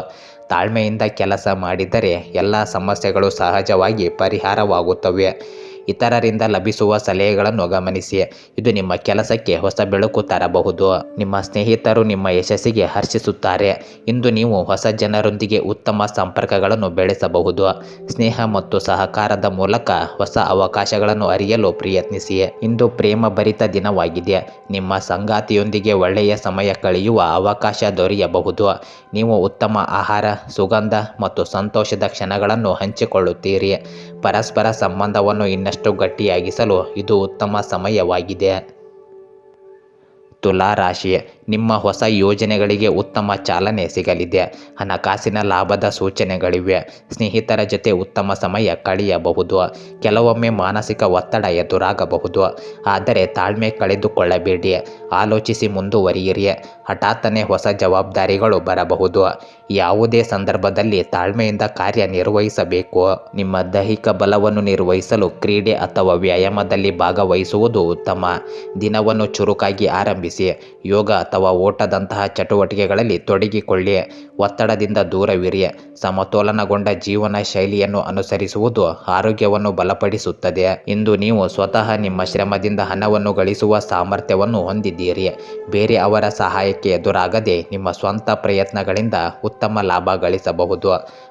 ತಾಳ್ಮೆಯಿಂದ ಕೆಲಸ ಮಾಡಿದರೆ ಎಲ್ಲ ಸಮಸ್ಯೆಗಳು ಸಹಜವಾಗಿ ಪರಿಹಾರವಾಗುತ್ತವೆ. ಇತರರಿಂದ ಲಭಿಸುವ ಸಲಹೆಗಳನ್ನು ಗಮನಿಸಿ. ಇದು ನಿಮ್ಮ ಕೆಲಸಕ್ಕೆ ಹೊಸ ಬೆಳಕು ತರಬಹುದು. ನಿಮ್ಮ ಸ್ನೇಹಿತರು ನಿಮ್ಮ ಯಶಸ್ಸಿಗೆ ಹರ್ಷಿಸುತ್ತಾರೆ. ಇಂದು ನೀವು ಹೊಸ ಜನರೊಂದಿಗೆ ಉತ್ತಮ ಸಂಪರ್ಕಗಳನ್ನು ಬೆಳೆಸಬಹುದು. ಸ್ನೇಹ ಮತ್ತು ಸಹಕಾರದ ಮೂಲಕ ಹೊಸ ಅವಕಾಶಗಳನ್ನು ಅರಿಯಲು ಪ್ರಯತ್ನಿಸಿ. ಇಂದು ಪ್ರೇಮ ಭರಿತ ದಿನವಾಗಿದೆ. ನಿಮ್ಮ ಸಂಗಾತಿಯೊಂದಿಗೆ ಒಳ್ಳೆಯ ಸಮಯ ಕಳೆಯುವ ಅವಕಾಶ ದೊರೆಯಬಹುದು. ನೀವು ಉತ್ತಮ ಆಹಾರ, ಸುಗಂಧ ಮತ್ತು ಸಂತೋಷದ ಕ್ಷಣಗಳನ್ನು ಹಂಚಿಕೊಳ್ಳುತ್ತೀರಿ. ಪರಸ್ಪರ ಸಂಬಂಧವನ್ನು ಇನ್ನಷ್ಟು ಗಟ್ಟಿಯಾಗಿಸಲು ಇದು ಉತ್ತಮ ಸಮಯವಾಗಿದೆ. ತುಲಾ ರಾಶಿ ನಿಮ್ಮ ಹೊಸ ಯೋಜನೆಗಳಿಗೆ ಉತ್ತಮ ಚಾಲನೆ ಸಿಗಲಿದೆ. ಹಣಕಾಸಿನ ಲಾಭದ ಸೂಚನೆಗಳಿವೆ. ಸ್ನೇಹಿತರ ಜೊತೆ ಉತ್ತಮ ಸಮಯ ಕಳೆಯಬಹುದು. ಕೆಲವೊಮ್ಮೆ ಮಾನಸಿಕ ಒತ್ತಡ ಎದುರಾಗಬಹುದು. ಆದರೆ ತಾಳ್ಮೆ ಕಳೆದುಕೊಳ್ಳಬೇಡಿ. ಆಲೋಚಿಸಿ ಮುಂದುವರಿಯಿರಿ. ಹಠಾತ್ತನೆ ಹೊಸ ಜವಾಬ್ದಾರಿಗಳು ಬರಬಹುದು. ಯಾವುದೇ ಸಂದರ್ಭದಲ್ಲಿ ತಾಳ್ಮೆಯಿಂದ ಕಾರ್ಯನಿರ್ವಹಿಸಬೇಕು. ನಿಮ್ಮ ದೈಹಿಕ ಬಲವನ್ನು ನಿರ್ವಹಿಸಲು ಕ್ರೀಡೆ ಅಥವಾ ವ್ಯಾಯಾಮದಲ್ಲಿ ಭಾಗವಹಿಸುವುದು ಉತ್ತಮ. ದಿನವನ್ನು ಚುರುಕಾಗಿ ಆರಂಭಿಸಿ. ಯೋಗ ಅಥವಾ ಓಟದಂತಹ ಚಟುವಟಿಕೆಗಳಲ್ಲಿ ತೊಡಗಿಕೊಳ್ಳಿ. ಒತ್ತಡದಿಂದ ದೂರವಿರಿ. ಸಮತೋಲನಗೊಂಡ ಜೀವನ ಶೈಲಿಯನ್ನು ಅನುಸರಿಸುವುದು ಆರೋಗ್ಯವನ್ನು ಬಲಪಡಿಸುತ್ತದೆ. ಇಂದು ನೀವು ಸ್ವತಃ ನಿಮ್ಮ ಶ್ರಮದಿಂದ ಹಣವನ್ನು ಗಳಿಸುವ ಸಾಮರ್ಥ್ಯವನ್ನು ಹೊಂದಿದ್ದೀರಿ. ಬೇರೆ ಅವರ ಸಹಾಯಕ್ಕೆ ಎದುರಾಗದೆ ನಿಮ್ಮ ಸ್ವಂತ ಪ್ರಯತ್ನಗಳಿಂದ ಉತ್ತಮ ಲಾಭ ಗಳಿಸಬಹುದು.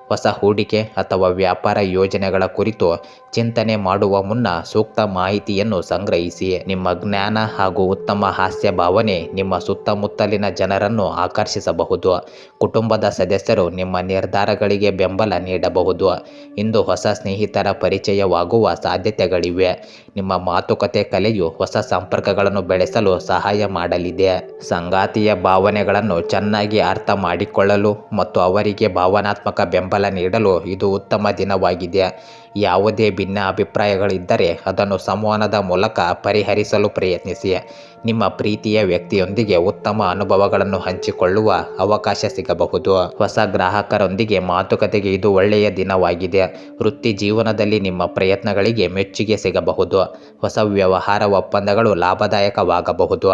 ಹೊಸ ಹೂಡಿಕೆ ಅಥವಾ ವ್ಯಾಪಾರ ಯೋಜನೆಗಳ ಕುರಿತು ಚಿಂತನೆ ಮಾಡುವ ಮುನ್ನ ಸೂಕ್ತ ಮಾಹಿತಿಯನ್ನು ಸಂಗ್ರಹಿಸಿ. ನಿಮ್ಮ ಜ್ಞಾನ ಹಾಗೂ ಉತ್ತಮ ಹಾಸ್ಯ ಭಾವನೆ ನಿಮ್ಮ ಸುತ್ತಮುತ್ತಲಿನ ಜನರನ್ನು ಆಕರ್ಷಿಸಬಹುದು. ಕುಟುಂಬದ ಸದಸ್ಯರು ನಿಮ್ಮ ನಿರ್ಧಾರಗಳಿಗೆ ಬೆಂಬಲ ನೀಡಬಹುದು. ಇಂದು ಹೊಸ ಸ್ನೇಹಿತರ ಪರಿಚಯವಾಗುವ ಸಾಧ್ಯತೆಗಳಿವೆ. ನಿಮ್ಮ ಮಾತುಕತೆ ಕಲೆಯು ಹೊಸ ಸಂಪರ್ಕಗಳನ್ನು ಬೆಳೆಸಲು ಸಹಾಯ ಮಾಡಲಿದೆ. ಸಂಗಾತಿಯ ಭಾವನೆಗಳನ್ನು ಚೆನ್ನಾಗಿ ಅರ್ಥ ಮಾಡಿಕೊಳ್ಳಲು ಮತ್ತು ಅವರಿಗೆ ಭಾವನಾತ್ಮಕ ಬೆಂಬಲ ನೀಡಲು ಇದು ಉತ್ತಮ ದಿನವಾಗಿದೆ. ಯಾವುದೇ ಭಿನ್ನ ಅಭಿಪ್ರಾಯಗಳಿದ್ದರೆ ಅದನ್ನು ಸಂವಹನದ ಮೂಲಕ ಪರಿಹರಿಸಲು ಪ್ರಯತ್ನಿಸಿ. ನಿಮ್ಮ ಪ್ರೀತಿಯ ವ್ಯಕ್ತಿಯೊಂದಿಗೆ ಉತ್ತಮ ಅನುಭವಗಳನ್ನು ಹಂಚಿಕೊಳ್ಳುವ ಅವಕಾಶ ಸಿಗಬಹುದು. ಹೊಸ ಗ್ರಾಹಕರೊಂದಿಗೆ ಮಾತುಕತೆಗೆ ಇದು ಒಳ್ಳೆಯ ದಿನವಾಗಿದೆ. ವೃತ್ತಿ ಜೀವನದಲ್ಲಿ ನಿಮ್ಮ ಪ್ರಯತ್ನಗಳಿಗೆ ಮೆಚ್ಚುಗೆ ಸಿಗಬಹುದು. ಹೊಸ ವ್ಯವಹಾರ ಒಪ್ಪಂದಗಳು ಲಾಭದಾಯಕವಾಗಬಹುದು.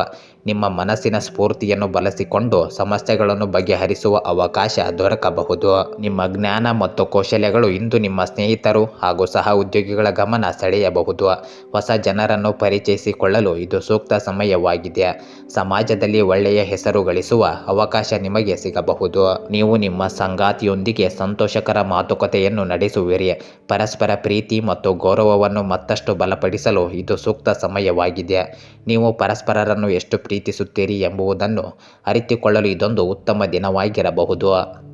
ನಿಮ್ಮ ಮನಸ್ಸಿನ ಸ್ಫೂರ್ತಿಯನ್ನು ಬಳಸಿಕೊಂಡು ಸಮಸ್ಯೆಗಳನ್ನು ಬಗೆಹರಿಸುವ ಅವಕಾಶ ದೊರಕಬಹುದು. ನಿಮ್ಮ ಜ್ಞಾನ ಮತ್ತು ಕೌಶಲ್ಯಗಳು ಇಂದು ನಿಮ್ಮ ಸ್ನೇಹಿತರು ಹಾಗೂ ಸಹ ಉದ್ಯೋಗಿಗಳ ಗಮನ ಸೆಳೆಯಬಹುದು. ಹೊಸ ಜನರನ್ನು ಪರಿಚಯಿಸಿಕೊಳ್ಳಲು ಇದು ಸೂಕ್ತ ಸಮಯವಾಗಿದೆ. ಸಮಾಜದಲ್ಲಿ ಒಳ್ಳೆಯ ಹೆಸರು ಗಳಿಸುವ ಅವಕಾಶ ನಿಮಗೆ ಸಿಗಬಹುದು. ನೀವು ನಿಮ್ಮ ಸಂಗಾತಿಯೊಂದಿಗೆ ಸಂತೋಷಕರ ಮಾತುಕತೆಯನ್ನು ನಡೆಸುವಿರಿ. ಪರಸ್ಪರ ಪ್ರೀತಿ ಮತ್ತು ಗೌರವವನ್ನು ಮತ್ತಷ್ಟು ಬಲಪಡಿಸಲು ಇದು ಸೂಕ್ತ ಸಮಯವಾಗಿದೆ. ನೀವು ಪರಸ್ಪರರನ್ನು ಎಷ್ಟು ಪ್ರೀತಿಸುತ್ತೀರಿ ಎಂಬುದನ್ನು ಅರಿತುಕೊಳ್ಳಲು ಇದೊಂದು ಉತ್ತಮ ದಿನವಾಗಿರಬಹುದು.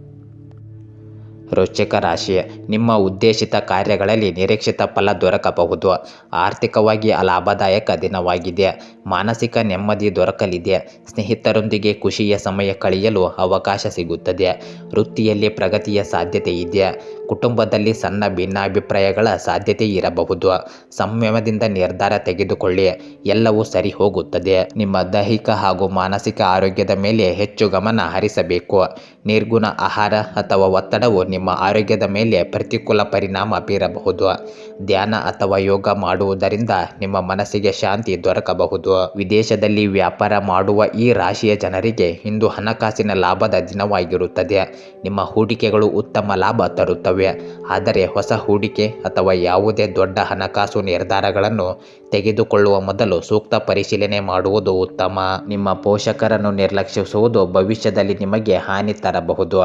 ವೃಶ್ಚಿಕ ರಾಶಿ. ನಿಮ್ಮ ಉದ್ದೇಶಿತ ಕಾರ್ಯಗಳಲ್ಲಿ ನಿರೀಕ್ಷಿತ ಫಲ ದೊರಕಬಹುದು. ಆರ್ಥಿಕವಾಗಿ ಲಾಭದಾಯಕ ದಿನವಾಗಿದೆ. ಮಾನಸಿಕ ನೆಮ್ಮದಿ ದೊರಕಲಿದೆ. ಸ್ನೇಹಿತರೊಂದಿಗೆ ಖುಷಿಯ ಸಮಯ ಕಳೆಯಲು ಅವಕಾಶ ಸಿಗುತ್ತದೆ. ವೃತ್ತಿಯಲ್ಲಿ ಪ್ರಗತಿಯ ಸಾಧ್ಯತೆ ಇದೆ. ಕುಟುಂಬದಲ್ಲಿ ಸಣ್ಣ ಭಿನ್ನಾಭಿಪ್ರಾಯಗಳ ಸಾಧ್ಯತೆ ಇರಬಹುದು. ಸಂಯಮದಿಂದ ನಿರ್ಧಾರ ತೆಗೆದುಕೊಳ್ಳಿ. ಎಲ್ಲವೂ ಸರಿ ಹೋಗುತ್ತದೆ. ನಿಮ್ಮ ದೈಹಿಕ ಹಾಗೂ ಮಾನಸಿಕ ಆರೋಗ್ಯದ ಮೇಲೆ ಹೆಚ್ಚು ಗಮನ ಹರಿಸಬೇಕು. ನಿರ್ಗುಣ ಆಹಾರ ಅಥವಾ ಒತ್ತಡವು ನಿಮ್ಮ ಆರೋಗ್ಯದ ಮೇಲೆ ಪ್ರತಿಕೂಲ ಪರಿಣಾಮ ಬೀರಬಹುದು. ಧ್ಯಾನ ಅಥವಾ ಯೋಗ ಮಾಡುವುದರಿಂದ ನಿಮ್ಮ ಮನಸ್ಸಿಗೆ ಶಾಂತಿ ದೊರಕಬಹುದು. ವಿದೇಶದಲ್ಲಿ ವ್ಯಾಪಾರ ಮಾಡುವ ಈ ರಾಶಿಯ ಜನರಿಗೆ ಇಂದು ಹಣಕಾಸಿನ ಲಾಭದ ದಿನವಾಗಿರುತ್ತದೆ. ನಿಮ್ಮ ಹೂಡಿಕೆಗಳು ಉತ್ತಮ ಲಾಭ ತರುತ್ತವೆ. Korea. ಆದರೆ ಹೊಸ ಹೂಡಿಕೆ ಅಥವಾ ಯಾವುದೇ ದೊಡ್ಡ ಹಣಕಾಸು ನಿರ್ಧಾರಗಳನ್ನು ತೆಗೆದುಕೊಳ್ಳುವ ಮೊದಲು ಸೂಕ್ತ ಪರಿಶೀಲನೆ ಮಾಡುವುದು ಉತ್ತಮ. ನಿಮ್ಮ ಪೋಷಕರನ್ನು ನಿರ್ಲಕ್ಷಿಸುವುದು ಭವಿಷ್ಯದಲ್ಲಿ ನಿಮಗೆ ಹಾನಿ ತರಬಹುದು.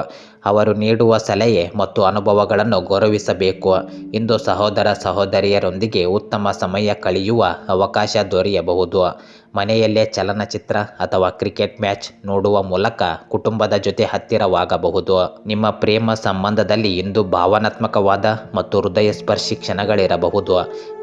ಅವರು ನೀಡುವ ಸಲಹೆ ಮತ್ತು ಅನುಭವಗಳನ್ನು ಗೌರವಿಸಬೇಕು. ಇಂದು ಸಹೋದರ ಸಹೋದರಿಯರೊಂದಿಗೆ ಉತ್ತಮ ಸಮಯ ಕಳೆಯುವ ಅವಕಾಶ ದೊರೆಯಬಹುದು. ಮನೆಯಲ್ಲೇ ಚಲನಚಿತ್ರ ಅಥವಾ ಕ್ರಿಕೆಟ್ ಮ್ಯಾಚ್ ನೋಡುವ ಮೂಲಕ ಕುಟುಂಬದ ಜೊತೆ ಹತ್ತಿರವಾಗಬಹುದು. ನಿಮ್ಮ ಪ್ರೇಮ ಸಂಬಂಧದಲ್ಲಿ ಇಂದು ಭಾವನಾತ್ಮಕವಾದ ಮತ್ತು ಹೃದಯ ಸ್ಪರ್ಶಿ ಕ್ಷಣಗಳಿರಬಹುದು.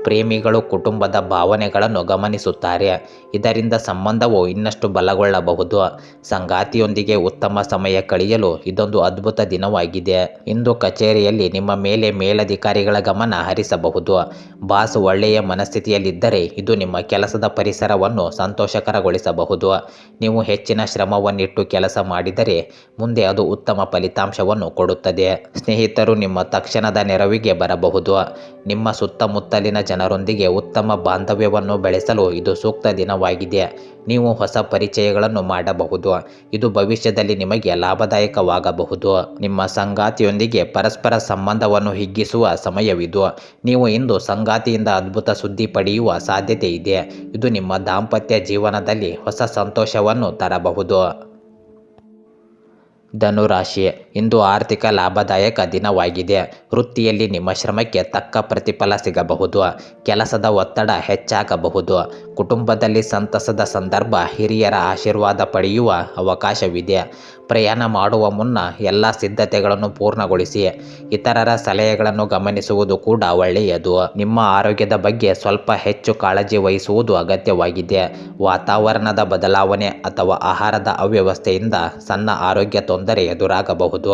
ಪ್ರೇಮಿಗಳು ಕುಟುಂಬದ ಭಾವನೆಗಳನ್ನು ಗಮನಿಸುತ್ತಾರೆ. ಇದರಿಂದ ಸಂಬಂಧವು ಇನ್ನಷ್ಟು ಬಲಗೊಳ್ಳಬಹುದು. ಸಂಗಾತಿಯೊಂದಿಗೆ ಉತ್ತಮ ಸಮಯ ಕಳೆಯಲು ಇದೊಂದು ಅದ್ಭುತ ದಿನವಾಗಿದೆ. ಇಂದು ಕಚೇರಿಯಲ್ಲಿ ನಿಮ್ಮ ಮೇಲೆ ಮೇಲಧಿಕಾರಿಗಳ ಗಮನ ಹರಿಸಬಹುದು. ಬಾಸ್ ಒಳ್ಳೆಯ ಮನಸ್ಥಿತಿಯಲ್ಲಿದ್ದರೆ ಇದು ನಿಮ್ಮ ಕೆಲಸದ ಪರಿಸರವನ್ನು ಸಂತೋಷಕರಗೊಳಿಸಬಹುದು. ನೀವು ಹೆಚ್ಚಿನ ಶ್ರಮವನ್ನಿಟ್ಟು ಕೆಲಸ ಮಾಡಿದರೆ ಮುಂದೆ ಅದು ಉತ್ತಮ ಫಲಿತಾಂಶವನ್ನು ಕೊಡುತ್ತದೆ. ಸ್ನೇಹಿತರು ನಿಮ್ಮ ತಕ್ಷಣದ ನೆರವಿಗೆ ಬರಬಹುದು. ನಿಮ್ಮ ಸುತ್ತಮುತ್ತಲಿನ ಜನರೊಂದಿಗೆ ಉತ್ತಮ ಬಾಂಧವ್ಯವನ್ನು ಬೆಳೆಸಲು ಇದು ಸೂಕ್ತ ದಿನವಾಗಿದೆ. ನೀವು ಹೊಸ ಪರಿಚಯಗಳನ್ನು ಮಾಡಬಹುದು. ಇದು ಭವಿಷ್ಯದಲ್ಲಿ ನಿಮಗೆ ಲಾಭದಾಯಕವಾಗಬಹುದು. ನಿಮ್ಮ ಸಂಗಾತಿಯೊಂದಿಗೆ ಪರಸ್ಪರ ಸಂಬಂಧವನ್ನು ಹಿಗ್ಗಿಸುವ ಸಮಯವಿದು. ನೀವು ಇಂದು ಸಂಗಾತಿಯಿಂದ ಅದ್ಭುತ ಸುದ್ದಿ ಪಡೆಯುವ ಸಾಧ್ಯತೆ ಇದೆ. ಇದು ನಿಮ್ಮ ದಾಂಪತ್ಯ ಜೀವನದಲ್ಲಿ ಹೊಸ ಸಂತೋಷವನ್ನು ತರಬಹುದು. ಧನುರಾಶಿ ಇಂದು ಆರ್ಥಿಕ ಲಾಭದಾಯಕ ದಿನವಾಗಿದೆ. ವೃತ್ತಿಯಲ್ಲಿ ನಿಮ್ಮ ಶ್ರಮಕ್ಕೆ ತಕ್ಕ ಪ್ರತಿಫಲ ಸಿಗಬಹುದು. ಕೆಲಸದ ಒತ್ತಡ ಹೆಚ್ಚಾಗಬಹುದು. ಕುಟುಂಬದಲ್ಲಿ ಸಂತಸದ ಸಂದರ್ಭ ಹಿರಿಯರ ಆಶೀರ್ವಾದ ಪಡೆಯುವ ಅವಕಾಶವಿದೆ. ಪ್ರಯಾಣ ಮಾಡುವ ಮುನ್ನ ಎಲ್ಲ ಸಿದ್ಧತೆಗಳನ್ನು ಪೂರ್ಣಗೊಳಿಸಿ ಇತರರ ಸಲಹೆಗಳನ್ನು ಗಮನಿಸುವುದು ಕೂಡ ಒಳ್ಳೆಯದು. ನಿಮ್ಮ ಆರೋಗ್ಯದ ಬಗ್ಗೆ ಸ್ವಲ್ಪ ಹೆಚ್ಚು ಕಾಳಜಿ ವಹಿಸುವುದು ಅಗತ್ಯವಾಗಿದೆ. ವಾತಾವರಣದ ಬದಲಾವಣೆ ಅಥವಾ ಆಹಾರದ ಅವ್ಯವಸ್ಥೆಯಿಂದ ಸಣ್ಣ ಆರೋಗ್ಯ ತೊಂದರೆ ಎದುರಾಗಬಹುದು.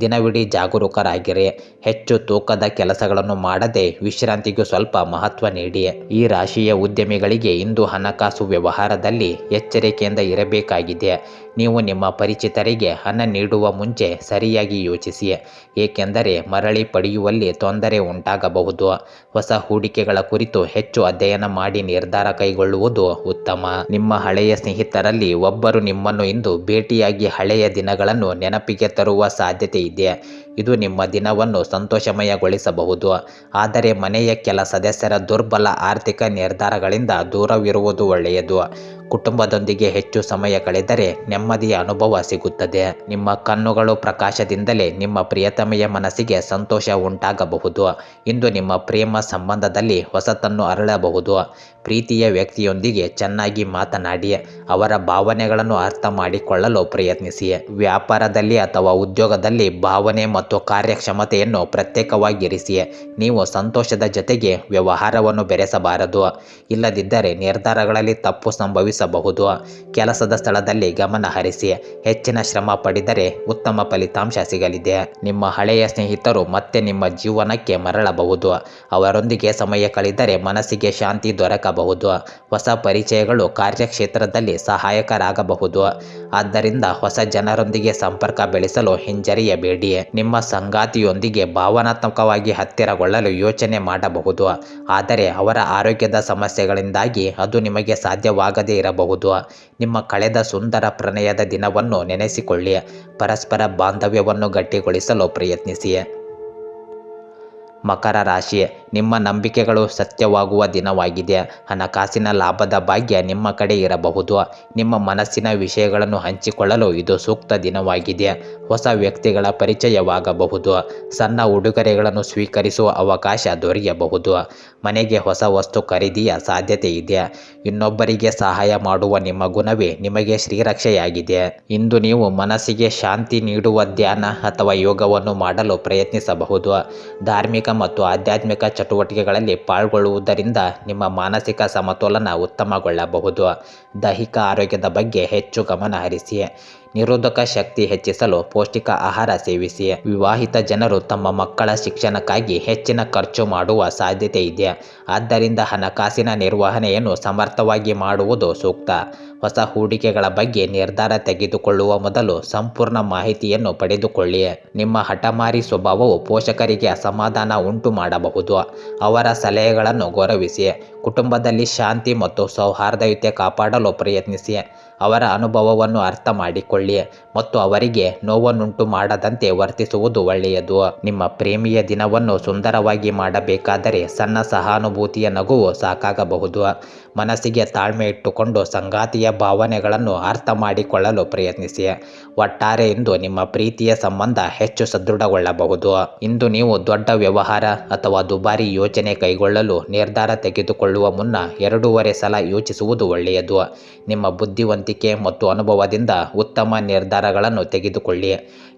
ದಿನವಿಡೀ ಜಾಗರೂಕರಾಗಿರಿ. ಹೆಚ್ಚು ತೂಕದ ಕೆಲಸಗಳನ್ನು ಮಾಡದೆ ವಿಶ್ರಾಂತಿಗೂ ಸ್ವಲ್ಪ ಮಹತ್ವ ನೀಡಿ. ಈ ರಾಶಿಯ ಉದ್ಯಮಿಗಳಿಗೆ ಇಂದು ಹಣಕಾಸು ವ್ಯವಹಾರದಲ್ಲಿ ಎಚ್ಚರಿಕೆಯಿಂದ ಇರಬೇಕಾಗಿದೆ. ನೀವು ನಿಮ್ಮ ಪರಿಚಿತರಿಗೆ ಹಣ ನೀಡುವ ಮುಂಚೆ ಸರಿಯಾಗಿ ಯೋಚಿಸಿ. ಏಕೆಂದರೆ ಮರಳಿ ಪಡೆಯುವಲ್ಲಿ ತೊಂದರೆ ಉಂಟಾಗಬಹುದು. ಹೊಸ ಹೂಡಿಕೆಗಳ ಕುರಿತು ಹೆಚ್ಚು ಅಧ್ಯಯನ ಮಾಡಿ ನಿರ್ಧಾರ ಕೈಗೊಳ್ಳುವುದು ಉತ್ತಮ. ನಿಮ್ಮ ಹಳೆಯ ಸ್ನೇಹಿತರಲ್ಲಿ ಒಬ್ಬರು ನಿಮ್ಮನ್ನು ಇಂದು ಭೇಟಿಯಾಗಿ ಹಳೆಯ ದಿನಗಳನ್ನು ನೆನಪಿಗೆ ತರುವ ಸಾಧ್ಯತೆ ಇದೆ. ಇದು ನಿಮ್ಮ ದಿನವನ್ನು ಸಂತೋಷಮಯಗೊಳಿಸಬಹುದು. ಆದರೆ ಮನೆಯ ಕೆಲ ಸದಸ್ಯರ ದುರ್ಬಲ ಆರ್ಥಿಕ ನಿರ್ಧಾರಗಳಿಂದ ದೂರವಿರುವುದು ಒಳ್ಳೆಯದು. ಕುಟುಂಬದೊಂದಿಗೆ ಹೆಚ್ಚು ಸಮಯ ಕಳೆದರೆ ನೆಮ್ಮದಿಯ ಅನುಭವ ಸಿಗುತ್ತದೆ. ನಿಮ್ಮ ಕಣ್ಣುಗಳು ಪ್ರಕಾಶದಿಂದಲೇ ನಿಮ್ಮ ಪ್ರಿಯತಮೆಯ ಮನಸ್ಸಿಗೆ ಸಂತೋಷ ಉಂಟಾಗಬಹುದು. ಇಂದು ನಿಮ್ಮ ಪ್ರೇಮ ಸಂಬಂಧದಲ್ಲಿ ಹೊಸತನ್ನು ಅರಳಬಹುದು. ಪ್ರೀತಿಯ ವ್ಯಕ್ತಿಯೊಂದಿಗೆ ಚೆನ್ನಾಗಿ ಮಾತನಾಡಿ, ಅವರ ಭಾವನೆಗಳನ್ನು ಅರ್ಥ ಮಾಡಿಕೊಳ್ಳಲು ಪ್ರಯತ್ನಿಸಿ. ವ್ಯಾಪಾರದಲ್ಲಿ ಅಥವಾ ಉದ್ಯೋಗದಲ್ಲಿ ಭಾವನೆ ಮತ್ತು ಕಾರ್ಯಕ್ಷಮತೆಯನ್ನು ಪ್ರತ್ಯೇಕವಾಗಿರಿಸಿ. ನೀವು ಸಂತೋಷದ ಜೊತೆಗೆ ವ್ಯವಹಾರವನ್ನು ಬೆರೆಸಬಾರದು. ಇಲ್ಲದಿದ್ದರೆ ನಿರ್ಧಾರಗಳಲ್ಲಿ ತಪ್ಪು ಸಂಭವಿಸಬಹುದು ಕೆಲಸದ ಸ್ಥಳದಲ್ಲಿ ಗಮನ ಹರಿಸಿ ಹೆಚ್ಚಿನ ಶ್ರಮ ಪಡೆದರೆ ಉತ್ತಮ ಫಲಿತಾಂಶ ಸಿಗಲಿದೆ. ನಿಮ್ಮ ಹಳೆಯ ಸ್ನೇಹಿತರು ಮತ್ತೆ ನಿಮ್ಮ ಜೀವನಕ್ಕೆ ಮರಳಬಹುದು. ಅವರೊಂದಿಗೆ ಸಮಯ ಕಳೆದರೆ ಮನಸ್ಸಿಗೆ ಶಾಂತಿ ದೊರಕಬಹುದು. ಹೊಸ ಪರಿಚಯಗಳು ಕಾರ್ಯಕ್ಷೇತ್ರದಲ್ಲಿ ಸಹಾಯಕರಾಗಬಹುದು. ಆದ್ದರಿಂದ ಹೊಸ ಜನರೊಂದಿಗೆ ಸಂಪರ್ಕ ಬೆಳೆಸಲು ಹಿಂಜರಿಯಬೇಡಿ ನಿಮ್ಮ ಸಂಗಾತಿಯೊಂದಿಗೆ ಭಾವನಾತ್ಮಕವಾಗಿ ಹತ್ತಿರಗೊಳ್ಳಲು ಯೋಚನೆ ಮಾಡಬಹುದು. ಆದರೆ ಅವರ ಆರೋಗ್ಯದ ಸಮಸ್ಯೆಗಳಿಂದಾಗಿ ಅದು ನಿಮಗೆ ಸಾಧ್ಯವಾಗದೇ ಇರಬಹುದು. ನಿಮ್ಮ ಕಳೆದ ಸುಂದರ ಪ್ರಣಯದ ದಿನವನ್ನು ನೆನೆಸಿಕೊಳ್ಳಿ. ಪರಸ್ಪರ ಬಾಂಧವ್ಯವನ್ನು ಗಟ್ಟಿಗೊಳಿಸಲು ಪ್ರಯತ್ನಿಸಿ. ಮಕರ ರಾಶಿ, ನಿಮ್ಮ ನಂಬಿಕೆಗಳು ಸತ್ಯವಾಗುವ ದಿನವಾಗಿದೆ. ಹಣಕಾಸಿನ ಲಾಭದ ಭಾಗ್ಯ ನಿಮ್ಮ ಕಡೆ ಇರಬಹುದು. ನಿಮ್ಮ ಮನಸ್ಸಿನ ವಿಷಯಗಳನ್ನು ಹಂಚಿಕೊಳ್ಳಲು ಇದು ಸೂಕ್ತ ದಿನವಾಗಿದೆ. ಹೊಸ ವ್ಯಕ್ತಿಗಳ ಪರಿಚಯವಾಗಬಹುದು. ಸಣ್ಣ ಉಡುಗೊರೆಗಳನ್ನು ಸ್ವೀಕರಿಸುವ ಅವಕಾಶ ದೊರೆಯಬಹುದು. ಮನೆಗೆ ಹೊಸ ವಸ್ತು ಖರೀದಿಯ ಸಾಧ್ಯತೆ ಇದೆ. ಇನ್ನೊಬ್ಬರಿಗೆ ಸಹಾಯ ಮಾಡುವ ನಿಮ್ಮ ಗುಣವೇ ನಿಮಗೆ ಶ್ರೀರಕ್ಷೆಯಾಗಿದೆ. ಇಂದು ನೀವು ಮನಸ್ಸಿಗೆ ಶಾಂತಿ ನೀಡುವ ಧ್ಯಾನ ಅಥವಾ ಯೋಗವನ್ನು ಮಾಡಲು ಪ್ರಯತ್ನಿಸಬಹುದು. ಧಾರ್ಮಿಕ ಮತ್ತು ಆಧ್ಯಾತ್ಮಿಕ ಚಟುವಟಿಕೆಗಳಲ್ಲಿ ಪಾಲ್ಗೊಳ್ಳುವುದರಿಂದ ನಿಮ್ಮ ಮಾನಸಿಕ ಸಮತೋಲನ ಉತ್ತಮಗೊಳ್ಳಬಹುದು. ದೈಹಿಕ ಆರೋಗ್ಯದ ಬಗ್ಗೆ ಹೆಚ್ಚು ಗಮನ ಹರಿಸಿ. ನಿರೋಧಕ ಶಕ್ತಿ ಹೆಚ್ಚಿಸಲು ಪೌಷ್ಟಿಕ ಆಹಾರ ಸೇವಿಸಿ. ವಿವಾಹಿತ ಜನರು ತಮ್ಮ ಮಕ್ಕಳ ಶಿಕ್ಷಣಕ್ಕಾಗಿ ಹೆಚ್ಚಿನ ಖರ್ಚು ಮಾಡುವ ಸಾಧ್ಯತೆ ಇದೆ. ಆದ್ದರಿಂದ ಹಣಕಾಸಿನ ನಿರ್ವಹಣೆಯನ್ನು ಸಮರ್ಥವಾಗಿ ಮಾಡುವುದು ಸೂಕ್ತ. ಹೊಸ ಹೂಡಿಕೆಗಳ ಬಗ್ಗೆ ನಿರ್ಧಾರ ತೆಗೆದುಕೊಳ್ಳುವ ಮೊದಲು ಸಂಪೂರ್ಣ ಮಾಹಿತಿಯನ್ನು ಪಡೆದುಕೊಳ್ಳಿ. ನಿಮ್ಮ ಹಠಮಾರಿ ಸ್ವಭಾವವು ಪೋಷಕರಿಗೆ ಅಸಮಾಧಾನ ಉಂಟು ಮಾಡಬಹುದು. ಅವರ ಸಲಹೆಗಳನ್ನು ಗೌರವಿಸಿ. ಕುಟುಂಬದಲ್ಲಿ ಶಾಂತಿ ಮತ್ತು ಸೌಹಾರ್ದಯುತೆ ಕಾಪಾಡಲು ಪ್ರಯತ್ನಿಸಿ. ಅವರ ಅನುಭವವನ್ನು ಅರ್ಥ ಮಾಡಿಕೊಳ್ಳಿ ಮತ್ತು ಅವರಿಗೆ ನೋವನ್ನುಂಟು ಮಾಡದಂತೆ ವರ್ತಿಸುವುದು ಒಳ್ಳೆಯದು. ನಿಮ್ಮ ಪ್ರೇಮಿಯ ದಿನವನ್ನು ಸುಂದರವಾಗಿ ಮಾಡಬೇಕಾದರೆ ಸಣ್ಣ ಸಹಾನುಭೂತಿಯ ನಗುವು ಸಾಕಾಗಬಹುದು. ಮನಸ್ಸಿಗೆ ತಾಳ್ಮೆ ಇಟ್ಟುಕೊಂಡು ಸಂಗಾತಿಯ ಭಾವನೆಗಳನ್ನು ಅರ್ಥ ಮಾಡಿಕೊಳ್ಳಲು ಪ್ರಯತ್ನಿಸಿ. ಒಟ್ಟಾರೆ ಇಂದು ನಿಮ್ಮ ಪ್ರೀತಿಯ ಸಂಬಂಧ ಹೆಚ್ಚು ಸದೃಢಗೊಳ್ಳಬಹುದು. ಇಂದು ನೀವು ದೊಡ್ಡ ವ್ಯವಹಾರ ಅಥವಾ ದುಬಾರಿ ಯೋಚನೆ ಕೈಗೊಳ್ಳಲು ನಿರ್ಧಾರ ತೆಗೆದುಕೊಳ್ಳುವ ಮುನ್ನ ಎರಡೂವರೆ ಸಲ ಯೋಚಿಸುವುದು ಒಳ್ಳೆಯದು. ನಿಮ್ಮ ಬುದ್ಧಿವಂತಿಕೆ ಮತ್ತು ಅನುಭವದಿಂದ ಉತ್ತಮ ನಿರ್ಧಾರಗಳನ್ನು ತೆಗೆದುಕೊಳ್ಳಿ.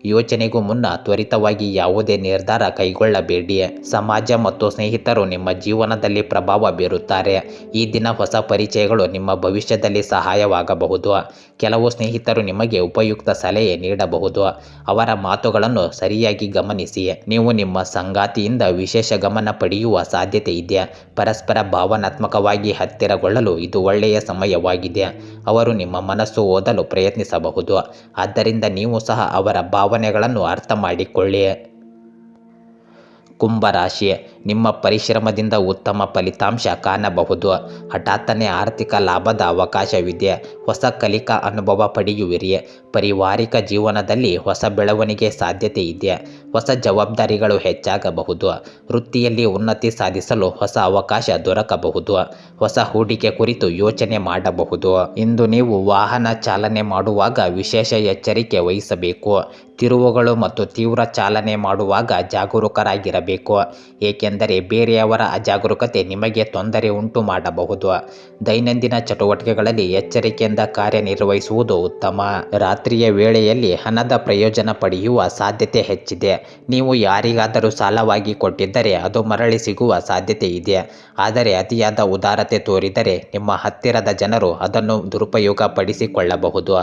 ಯೋಚನೆಗೂ ಮುನ್ನ ತ್ವರಿತವಾಗಿ ಯಾವುದೇ ನಿರ್ಧಾರ ಕೈಗೊಳ್ಳಬೇಡಿ. ಸಮಾಜ ಮತ್ತು ಸ್ನೇಹಿತರು ನಿಮ್ಮ ಜೀವನದಲ್ಲಿ ಪ್ರಭಾವ ಬೀರುತ್ತಾರೆ. ಈ ದಿನ ಹೊಸ ಪರಿಚಯಗಳು ನಿಮ್ಮ ಭವಿಷ್ಯದಲ್ಲಿ ಸಹಾಯವಾಗಬಹುದು. ಕೆಲವು ಸ್ನೇಹಿತರು ನಿಮಗೆ ಉಪಯುಕ್ತ ಸಲಹೆ ನೀಡಬಹುದು. ಅವರ ಮಾತುಗಳನ್ನು ಸರಿಯಾಗಿ ಗಮನಿಸಿ. ನೀವು ನಿಮ್ಮ ಸಂಗಾತಿಯಿಂದ ವಿಶೇಷ ಗಮನ ಪಡೆಯುವ ಸಾಧ್ಯತೆ ಇದೆ. ಪರಸ್ಪರ ಭಾವನಾತ್ಮಕವಾಗಿ ಹತ್ತಿರಗೊಳ್ಳಲು ಇದು ಒಳ್ಳೆಯ ಸಮಯವಾಗಿದೆ. ಅವರು ನಿಮ್ಮ ಮನಸ್ಸು ಓದಲು ಪ್ರಯತ್ನಿಸಬಹುದು. ಆದ್ದರಿಂದ ನೀವು ಸಹ ಅವರ ಭಾವನೆಗಳನ್ನು ಅರ್ಥ ಮಾಡಿಕೊಳ್ಳಿ. ಕುಂಭರಾಶಿ ನಿಮ್ಮ ಪರಿಶ್ರಮದಿಂದ ಉತ್ತಮ ಫಲಿತಾಂಶ ಕಾಣಬಹುದು. ಹಠಾತ್ತನೆ ಆರ್ಥಿಕ ಲಾಭದ ಅವಕಾಶವಿದೆ. ಹೊಸ ಕಲಿಕಾ ಅನುಭವ ಪಡೆಯುವಿರಿ. ಪಾರಿವಾರಿಕ ಜೀವನದಲ್ಲಿ ಹೊಸ ಬೆಳವಣಿಗೆ ಸಾಧ್ಯತೆ ಇದೆ ಹೊಸ ಜವಾಬ್ದಾರಿಗಳು ಹೆಚ್ಚಾಗಬಹುದು. ವೃತ್ತಿಯಲ್ಲಿ ಉನ್ನತಿ ಸಾಧಿಸಲು ಹೊಸ ಅವಕಾಶ ದೊರಕಬಹುದು. ಹೊಸ ಹೂಡಿಕೆ ಕುರಿತು ಯೋಚನೆ ಮಾಡಬಹುದು. ಇಂದು ನೀವು ವಾಹನ ಚಾಲನೆ ಮಾಡುವಾಗ ವಿಶೇಷ ಎಚ್ಚರಿಕೆ ವಹಿಸಬೇಕು. ತಿರುವುಗಳು ಮತ್ತು ತೀವ್ರ ಚಾಲನೆ ಮಾಡುವಾಗ ಜಾಗರೂಕರಾಗಿರಬೇಕು. ಏಕೆಂದರೆ ಬೇರೆಯವರ ಅಜಾಗರೂಕತೆ ನಿಮಗೆ ತೊಂದರೆ ಉಂಟು ಮಾಡಬಹುದು. ದೈನಂದಿನ ಚಟುವಟಿಕೆಗಳಲ್ಲಿ ಎಚ್ಚರಿಕೆಯಿಂದ ಕಾರ್ಯನಿರ್ವಹಿಸುವುದು ಉತ್ತಮ. ರಾತ್ರಿಯ ವೇಳೆಯಲ್ಲಿ ಹಣದ ಪ್ರಯೋಜನ ಪಡೆಯುವ ಸಾಧ್ಯತೆ ಹೆಚ್ಚಿದೆ. ನೀವು ಯಾರಿಗಾದರೂ ಸಾಲವಾಗಿ ಕೊಟ್ಟಿದ್ದರೆ ಅದು ಮರಳಿ ಸಿಗುವ ಸಾಧ್ಯತೆ ಇದೆ. ಆದರೆ ಅತಿಯಾದ ಉದಾರತೆ ತೋರಿದರೆ ನಿಮ್ಮ ಹತ್ತಿರದ ಜನರು ಅದನ್ನು ದುರುಪಯೋಗ ಪಡಿಸಿಕೊಳ್ಳಬಹುದು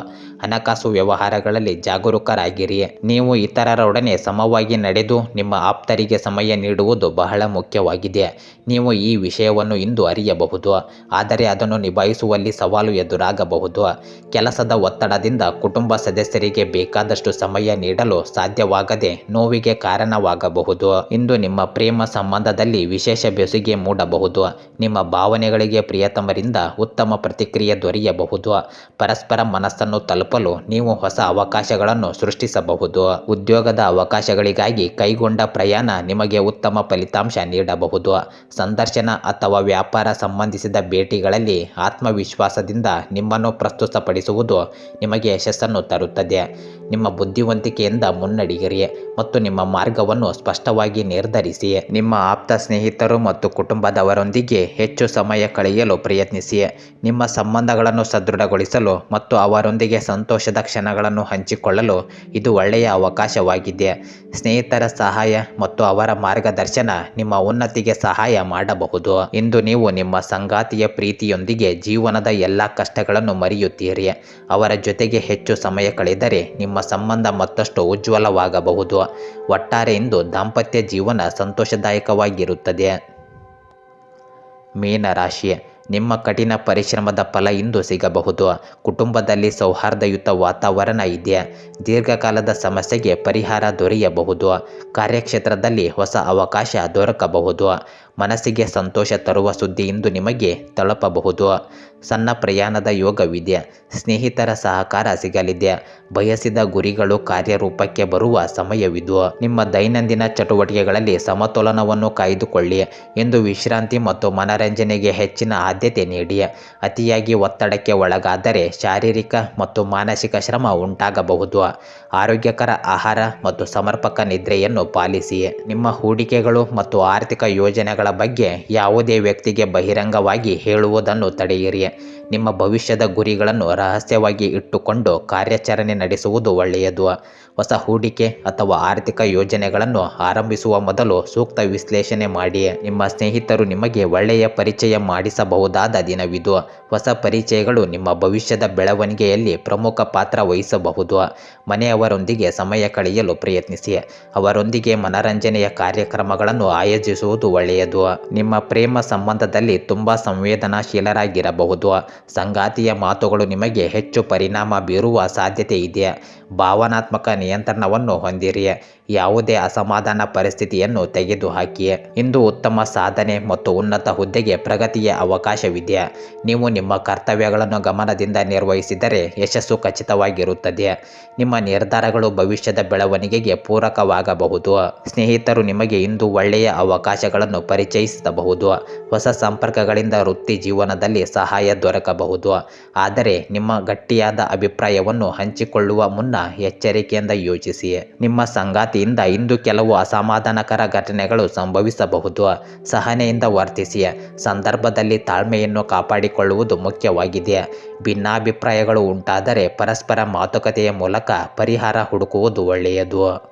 ಹಣಕಾಸು ವ್ಯವಹಾರಗಳಲ್ಲಿ ಜಾಗರೂಕರಾಗಿರಿ. ನೀವು ಇತರರೊಡನೆ ಸಮವಾಗಿ ನಡೆದು ನಿಮ್ಮ ಆಪ್ತರಿಗೆ ಸಮಯ ನೀಡುವುದು ಬಹಳ ಮುಖ್ಯವಾಗಿದೆ. ನೀವು ಈ ವಿಷಯವನ್ನು ಇಂದು ಅರಿಯಬಹುದು. ಆದರೆ ಅದನ್ನು ನಿಭಾಯಿಸುವಲ್ಲಿ ಸವಾಲು ಎದುರಾಗಬಹುದು. ಕೆಲಸದ ಒತ್ತಡದಿಂದ ಕುಟುಂಬ ಸದಸ್ಯರಿಗೆ ಬೇಕಾದಷ್ಟು ಸಮಯ ನೀಡಲು ಸಾಧ್ಯವಾಗದೆ ನೋವಿಗೆ ಕಾರಣವಾಗಬಹುದು. ಇಂದು ನಿಮ್ಮ ಪ್ರೇಮ ಸಂಬಂಧದಲ್ಲಿ ವಿಶೇಷ ಬೆಸುಗೆ ಮೂಡಬಹುದು. ನಿಮ್ಮ ಭಾವನೆಗಳಿಗೆ ಪ್ರಿಯತಮರಿಂದ ಉತ್ತಮ ಪ್ರತಿಕ್ರಿಯೆ ದೊರೆಯಬಹುದು. ಪರಸ್ಪರ ಮನಸ್ಸನ್ನು ತಲುಪಲು ನೀವು ಹೊಸ ಅವಕಾಶಗಳನ್ನು ಸೃಷ್ಟಿಸಬಹುದು. ಉದ್ಯೋಗದ ಅವಕಾಶಗಳಿಗಾಗಿ ಕೈಗೊಂಡ ಪ್ರಯಾಣ ನಿಮಗೆ ಉತ್ತಮ ಫಲಿತಾಂಶ ನೀಡಬಹುದು ಸಂದರ್ಶನ ಅಥವಾ ವ್ಯಾಪಾರ ಸಂಬಂಧಿಸಿದ ಭೇಟಿಗಳಲ್ಲಿ ಆತ್ಮವಿಶ್ವಾಸದಿಂದ ನಿಮ್ಮನ್ನು ಪ್ರಸ್ತುತಪಡಿಸುವುದು ನಿಮಗೆ ಯಶಸ್ಸನ್ನು ತರುತ್ತದೆ. ನಿಮ್ಮ ಬುದ್ಧಿವಂತಿಕೆಯಿಂದ ಮುನ್ನಡೆಯಿರಿ ಮತ್ತು ನಿಮ್ಮ ಮಾರ್ಗವನ್ನು ಸ್ಪಷ್ಟವಾಗಿ ನಿರ್ಧರಿಸಿ. ನಿಮ್ಮ ಆಪ್ತ ಸ್ನೇಹಿತರು ಮತ್ತು ಕುಟುಂಬದವರೊಂದಿಗೆ ಹೆಚ್ಚು ಸಮಯ ಕಳೆಯಲು ಪ್ರಯತ್ನಿಸಿ. ನಿಮ್ಮ ಸಂಬಂಧಗಳನ್ನು ಸದೃಢಗೊಳಿಸಲು ಮತ್ತು ಅವರೊಂದಿಗೆ ಸಂತೋಷದ ಕ್ಷಣಗಳನ್ನು ಹಂಚಿಕೊಳ್ಳಲು ಇದು ಒಳ್ಳೆಯ ಅವಕಾಶವಾಗಿದೆ. ಸ್ನೇಹಿತರ ಸಹಾಯ ಮತ್ತು ಅವರ ಮಾರ್ಗದರ್ಶನ ನಿಮ್ಮ ಉನ್ನತಿಗೆ ಸಹಾಯ ಮಾಡಬಹುದು. ಇಂದು ನೀವು ನಿಮ್ಮ ಸಂಗಾತಿಯ ಪ್ರೀತಿಯೊಂದಿಗೆ ಜೀವನದ ಎಲ್ಲ ಕಷ್ಟಗಳನ್ನು ಮರೆಯುತ್ತೀರಿ. ಅವರ ಜೊತೆಗೆ ಹೆಚ್ಚು ಸಮಯ ಕಳೆದರೆ ನಿಮ್ಮ ಸಂಬಂಧ ಮತ್ತಷ್ಟು ಉಜ್ವಲವಾಗಬಹುದು. ಒಟ್ಟಾರೆ ಇಂದು ದಾಂಪತ್ಯ ಜೀವನ ಸಂತೋಷದಾಯಕವಾಗಿರುತ್ತದೆ. ಮೀನರಾಶಿ ನಿಮ್ಮ ಕಠಿಣ ಪರಿಶ್ರಮದ ಫಲ ಇಂದು ಸಿಗಬಹುದು. ಕುಟುಂಬದಲ್ಲಿ ಸೌಹಾರ್ದಯುತ ವಾತಾವರಣ ಇದೆ. ದೀರ್ಘಕಾಲದ ಸಮಸ್ಯೆಗೆ ಪರಿಹಾರ ದೊರೆಯಬಹುದು. ಕಾರ್ಯಕ್ಷೇತ್ರದಲ್ಲಿ ಹೊಸ ಅವಕಾಶ ದೊರಕಬಹುದು. ಮನಸ್ಸಿಗೆ ಸಂತೋಷ ತರುವ ಸುದ್ದಿ ಇಂದು ನಿಮಗೆ ತಲುಪಬಹುದು. ಸಣ್ಣ ಪ್ರಯಾಣದ ಯೋಗವಿದೆ. ಸ್ನೇಹಿತರ ಸಹಕಾರ ಸಿಗಲಿದೆ. ಬಯಸಿದ ಗುರಿಗಳು ಕಾರ್ಯರೂಪಕ್ಕೆ ಬರುವ ಸಮಯವಿದು. ನಿಮ್ಮ ದೈನಂದಿನ ಚಟುವಟಿಕೆಗಳಲ್ಲಿ ಸಮತೋಲನವನ್ನು ಕಾಯ್ದುಕೊಳ್ಳಿ. ಎಂದು ವಿಶ್ರಾಂತಿ ಮತ್ತು ಮನರಂಜನೆಗೆ ಹೆಚ್ಚಿನ ಆದ್ಯತೆ ನೀಡಿ. ಅತಿಯಾಗಿ ಒತ್ತಡಕ್ಕೆ ಒಳಗಾದರೆ ಶಾರೀರಿಕ ಮತ್ತು ಮಾನಸಿಕ ಶ್ರಮ ಉಂಟಾಗಬಹುದು. ಆರೋಗ್ಯಕರ ಆಹಾರ ಮತ್ತು ಸಮರ್ಪಕ ನಿದ್ರೆಯನ್ನು ಪಾಲಿಸಿ. ನಿಮ್ಮ ಹೂಡಿಕೆಗಳು ಮತ್ತು ಆರ್ಥಿಕ ಯೋಜನೆಗಳ ಬಗ್ಗೆ ಯಾವುದೇ ವ್ಯಕ್ತಿಗೆ ಬಹಿರಂಗವಾಗಿ ಹೇಳುವುದನ್ನು ತಡೆಯಿರಿ. ನಿಮ್ಮ ಭವಿಷ್ಯದ ಗುರಿಗಳನ್ನು ರಹಸ್ಯವಾಗಿ ಇಟ್ಟುಕೊಂಡು ಕಾರ್ಯಾಚರಣೆ ನಡೆಸುವುದು ಒಳ್ಳೆಯದು. ಹೊಸ ಹೂಡಿಕೆ ಅಥವಾ ಆರ್ಥಿಕ ಯೋಜನೆಗಳನ್ನು ಆರಂಭಿಸುವ ಮೊದಲು ಸೂಕ್ತ ವಿಶ್ಲೇಷಣೆ ಮಾಡಿ. ನಿಮ್ಮ ಸ್ನೇಹಿತರು ನಿಮಗೆ ಒಳ್ಳೆಯ ಪರಿಚಯ ಮಾಡಿಸಬಹುದಾದ ದಿನವಿದು. ಹೊಸ ಪರಿಚಯಗಳು ನಿಮ್ಮ ಭವಿಷ್ಯದ ಬೆಳವಣಿಗೆಯಲ್ಲಿ ಪ್ರಮುಖ ಪಾತ್ರ ವಹಿಸಬಹುದು. ಮನೆಯವರೊಂದಿಗೆ ಸಮಯ ಕಳೆಯಲು ಪ್ರಯತ್ನಿಸಿ. ಅವರೊಂದಿಗೆ ಮನರಂಜನೆಯ ಕಾರ್ಯಕ್ರಮಗಳನ್ನು ಆಯೋಜಿಸುವುದು ಒಳ್ಳೆಯದು. ನಿಮ್ಮ ಪ್ರೇಮ ಸಂಬಂಧದಲ್ಲಿ ತುಂಬ ಸಂವೇದನಾಶೀಲರಾಗಿರಬಹುದು. ಸಂಗಾತಿಯ ಮಾತುಗಳು ನಿಮಗೆ ಹೆಚ್ಚು ಪರಿಣಾಮ ಬೀರುವ ಸಾಧ್ಯತೆ ಇದೆ ಭಾವನಾತ್ಮಕ ನಿಯಂತ್ರಣವನ್ನು ಹೊಂದಿರಿ. ಯಾವುದೇ ಅಸಮಾಧಾನ ಪರಿಸ್ಥಿತಿಯನ್ನು ತೆಗೆದುಹಾಕಿ ಇಂದು ಉತ್ತಮ ಸಾಧನೆ ಮತ್ತು ಉನ್ನತ ಹುದ್ದೆಗೆ ಪ್ರಗತಿಯ ಅವಕಾಶವಿದೆ. ನೀವು ನಿಮ್ಮ ಕರ್ತವ್ಯಗಳನ್ನು ಗಮನದಿಂದ ನಿರ್ವಹಿಸಿದರೆ ಯಶಸ್ಸು ಖಚಿತವಾಗಿರುತ್ತದೆ. ನಿಮ್ಮ ನಿರ್ಧಾರಗಳು ಭವಿಷ್ಯದ ಬೆಳವಣಿಗೆಗೆ ಪೂರಕವಾಗಬಹುದು. ಸ್ನೇಹಿತರು ನಿಮಗೆ ಇಂದು ಒಳ್ಳೆಯ ಅವಕಾಶಗಳನ್ನು ಪರಿಚಯಿಸಬಹುದು. ಹೊಸ ಸಂಪರ್ಕಗಳಿಂದ ವೃತ್ತಿ ಜೀವನದಲ್ಲಿ ಸಹಾಯ ದೊರಕಬಹುದು. ಆದರೆ ನಿಮ್ಮ ಗಟ್ಟಿಯಾದ ಅಭಿಪ್ರಾಯವನ್ನು ಹಂಚಿಕೊಳ್ಳುವ ಮುನ್ನ ಎಚ್ಚರಿಕೆಯಿಂದ ಯೋಚಿಸಿ ನಿಮ್ಮ ಸಂಗಾತಿಯಿಂದ ಇಂದು ಕೆಲವು ಅಸಮಾಧಾನಕರ ಘಟನೆಗಳು ಸಂಭವಿಸಬಹುದು. ಸಹನೆಯಿಂದ ವರ್ತಿಸಿ ಸಂದರ್ಭದಲ್ಲಿ ತಾಳ್ಮೆಯನ್ನು ಕಾಪಾಡಿಕೊಳ್ಳುವುದು ಮುಖ್ಯವಾಗಿದೆ ಭಿನ್ನಾಭಿಪ್ರಾಯಗಳು ಉಂಟಾದರೆ ಪರಸ್ಪರ ಮಾತುಕತೆಯ ಮೂಲಕ ಪರಿಹಾರ ಹುಡುಕುವುದು ಒಳ್ಳೆಯದು.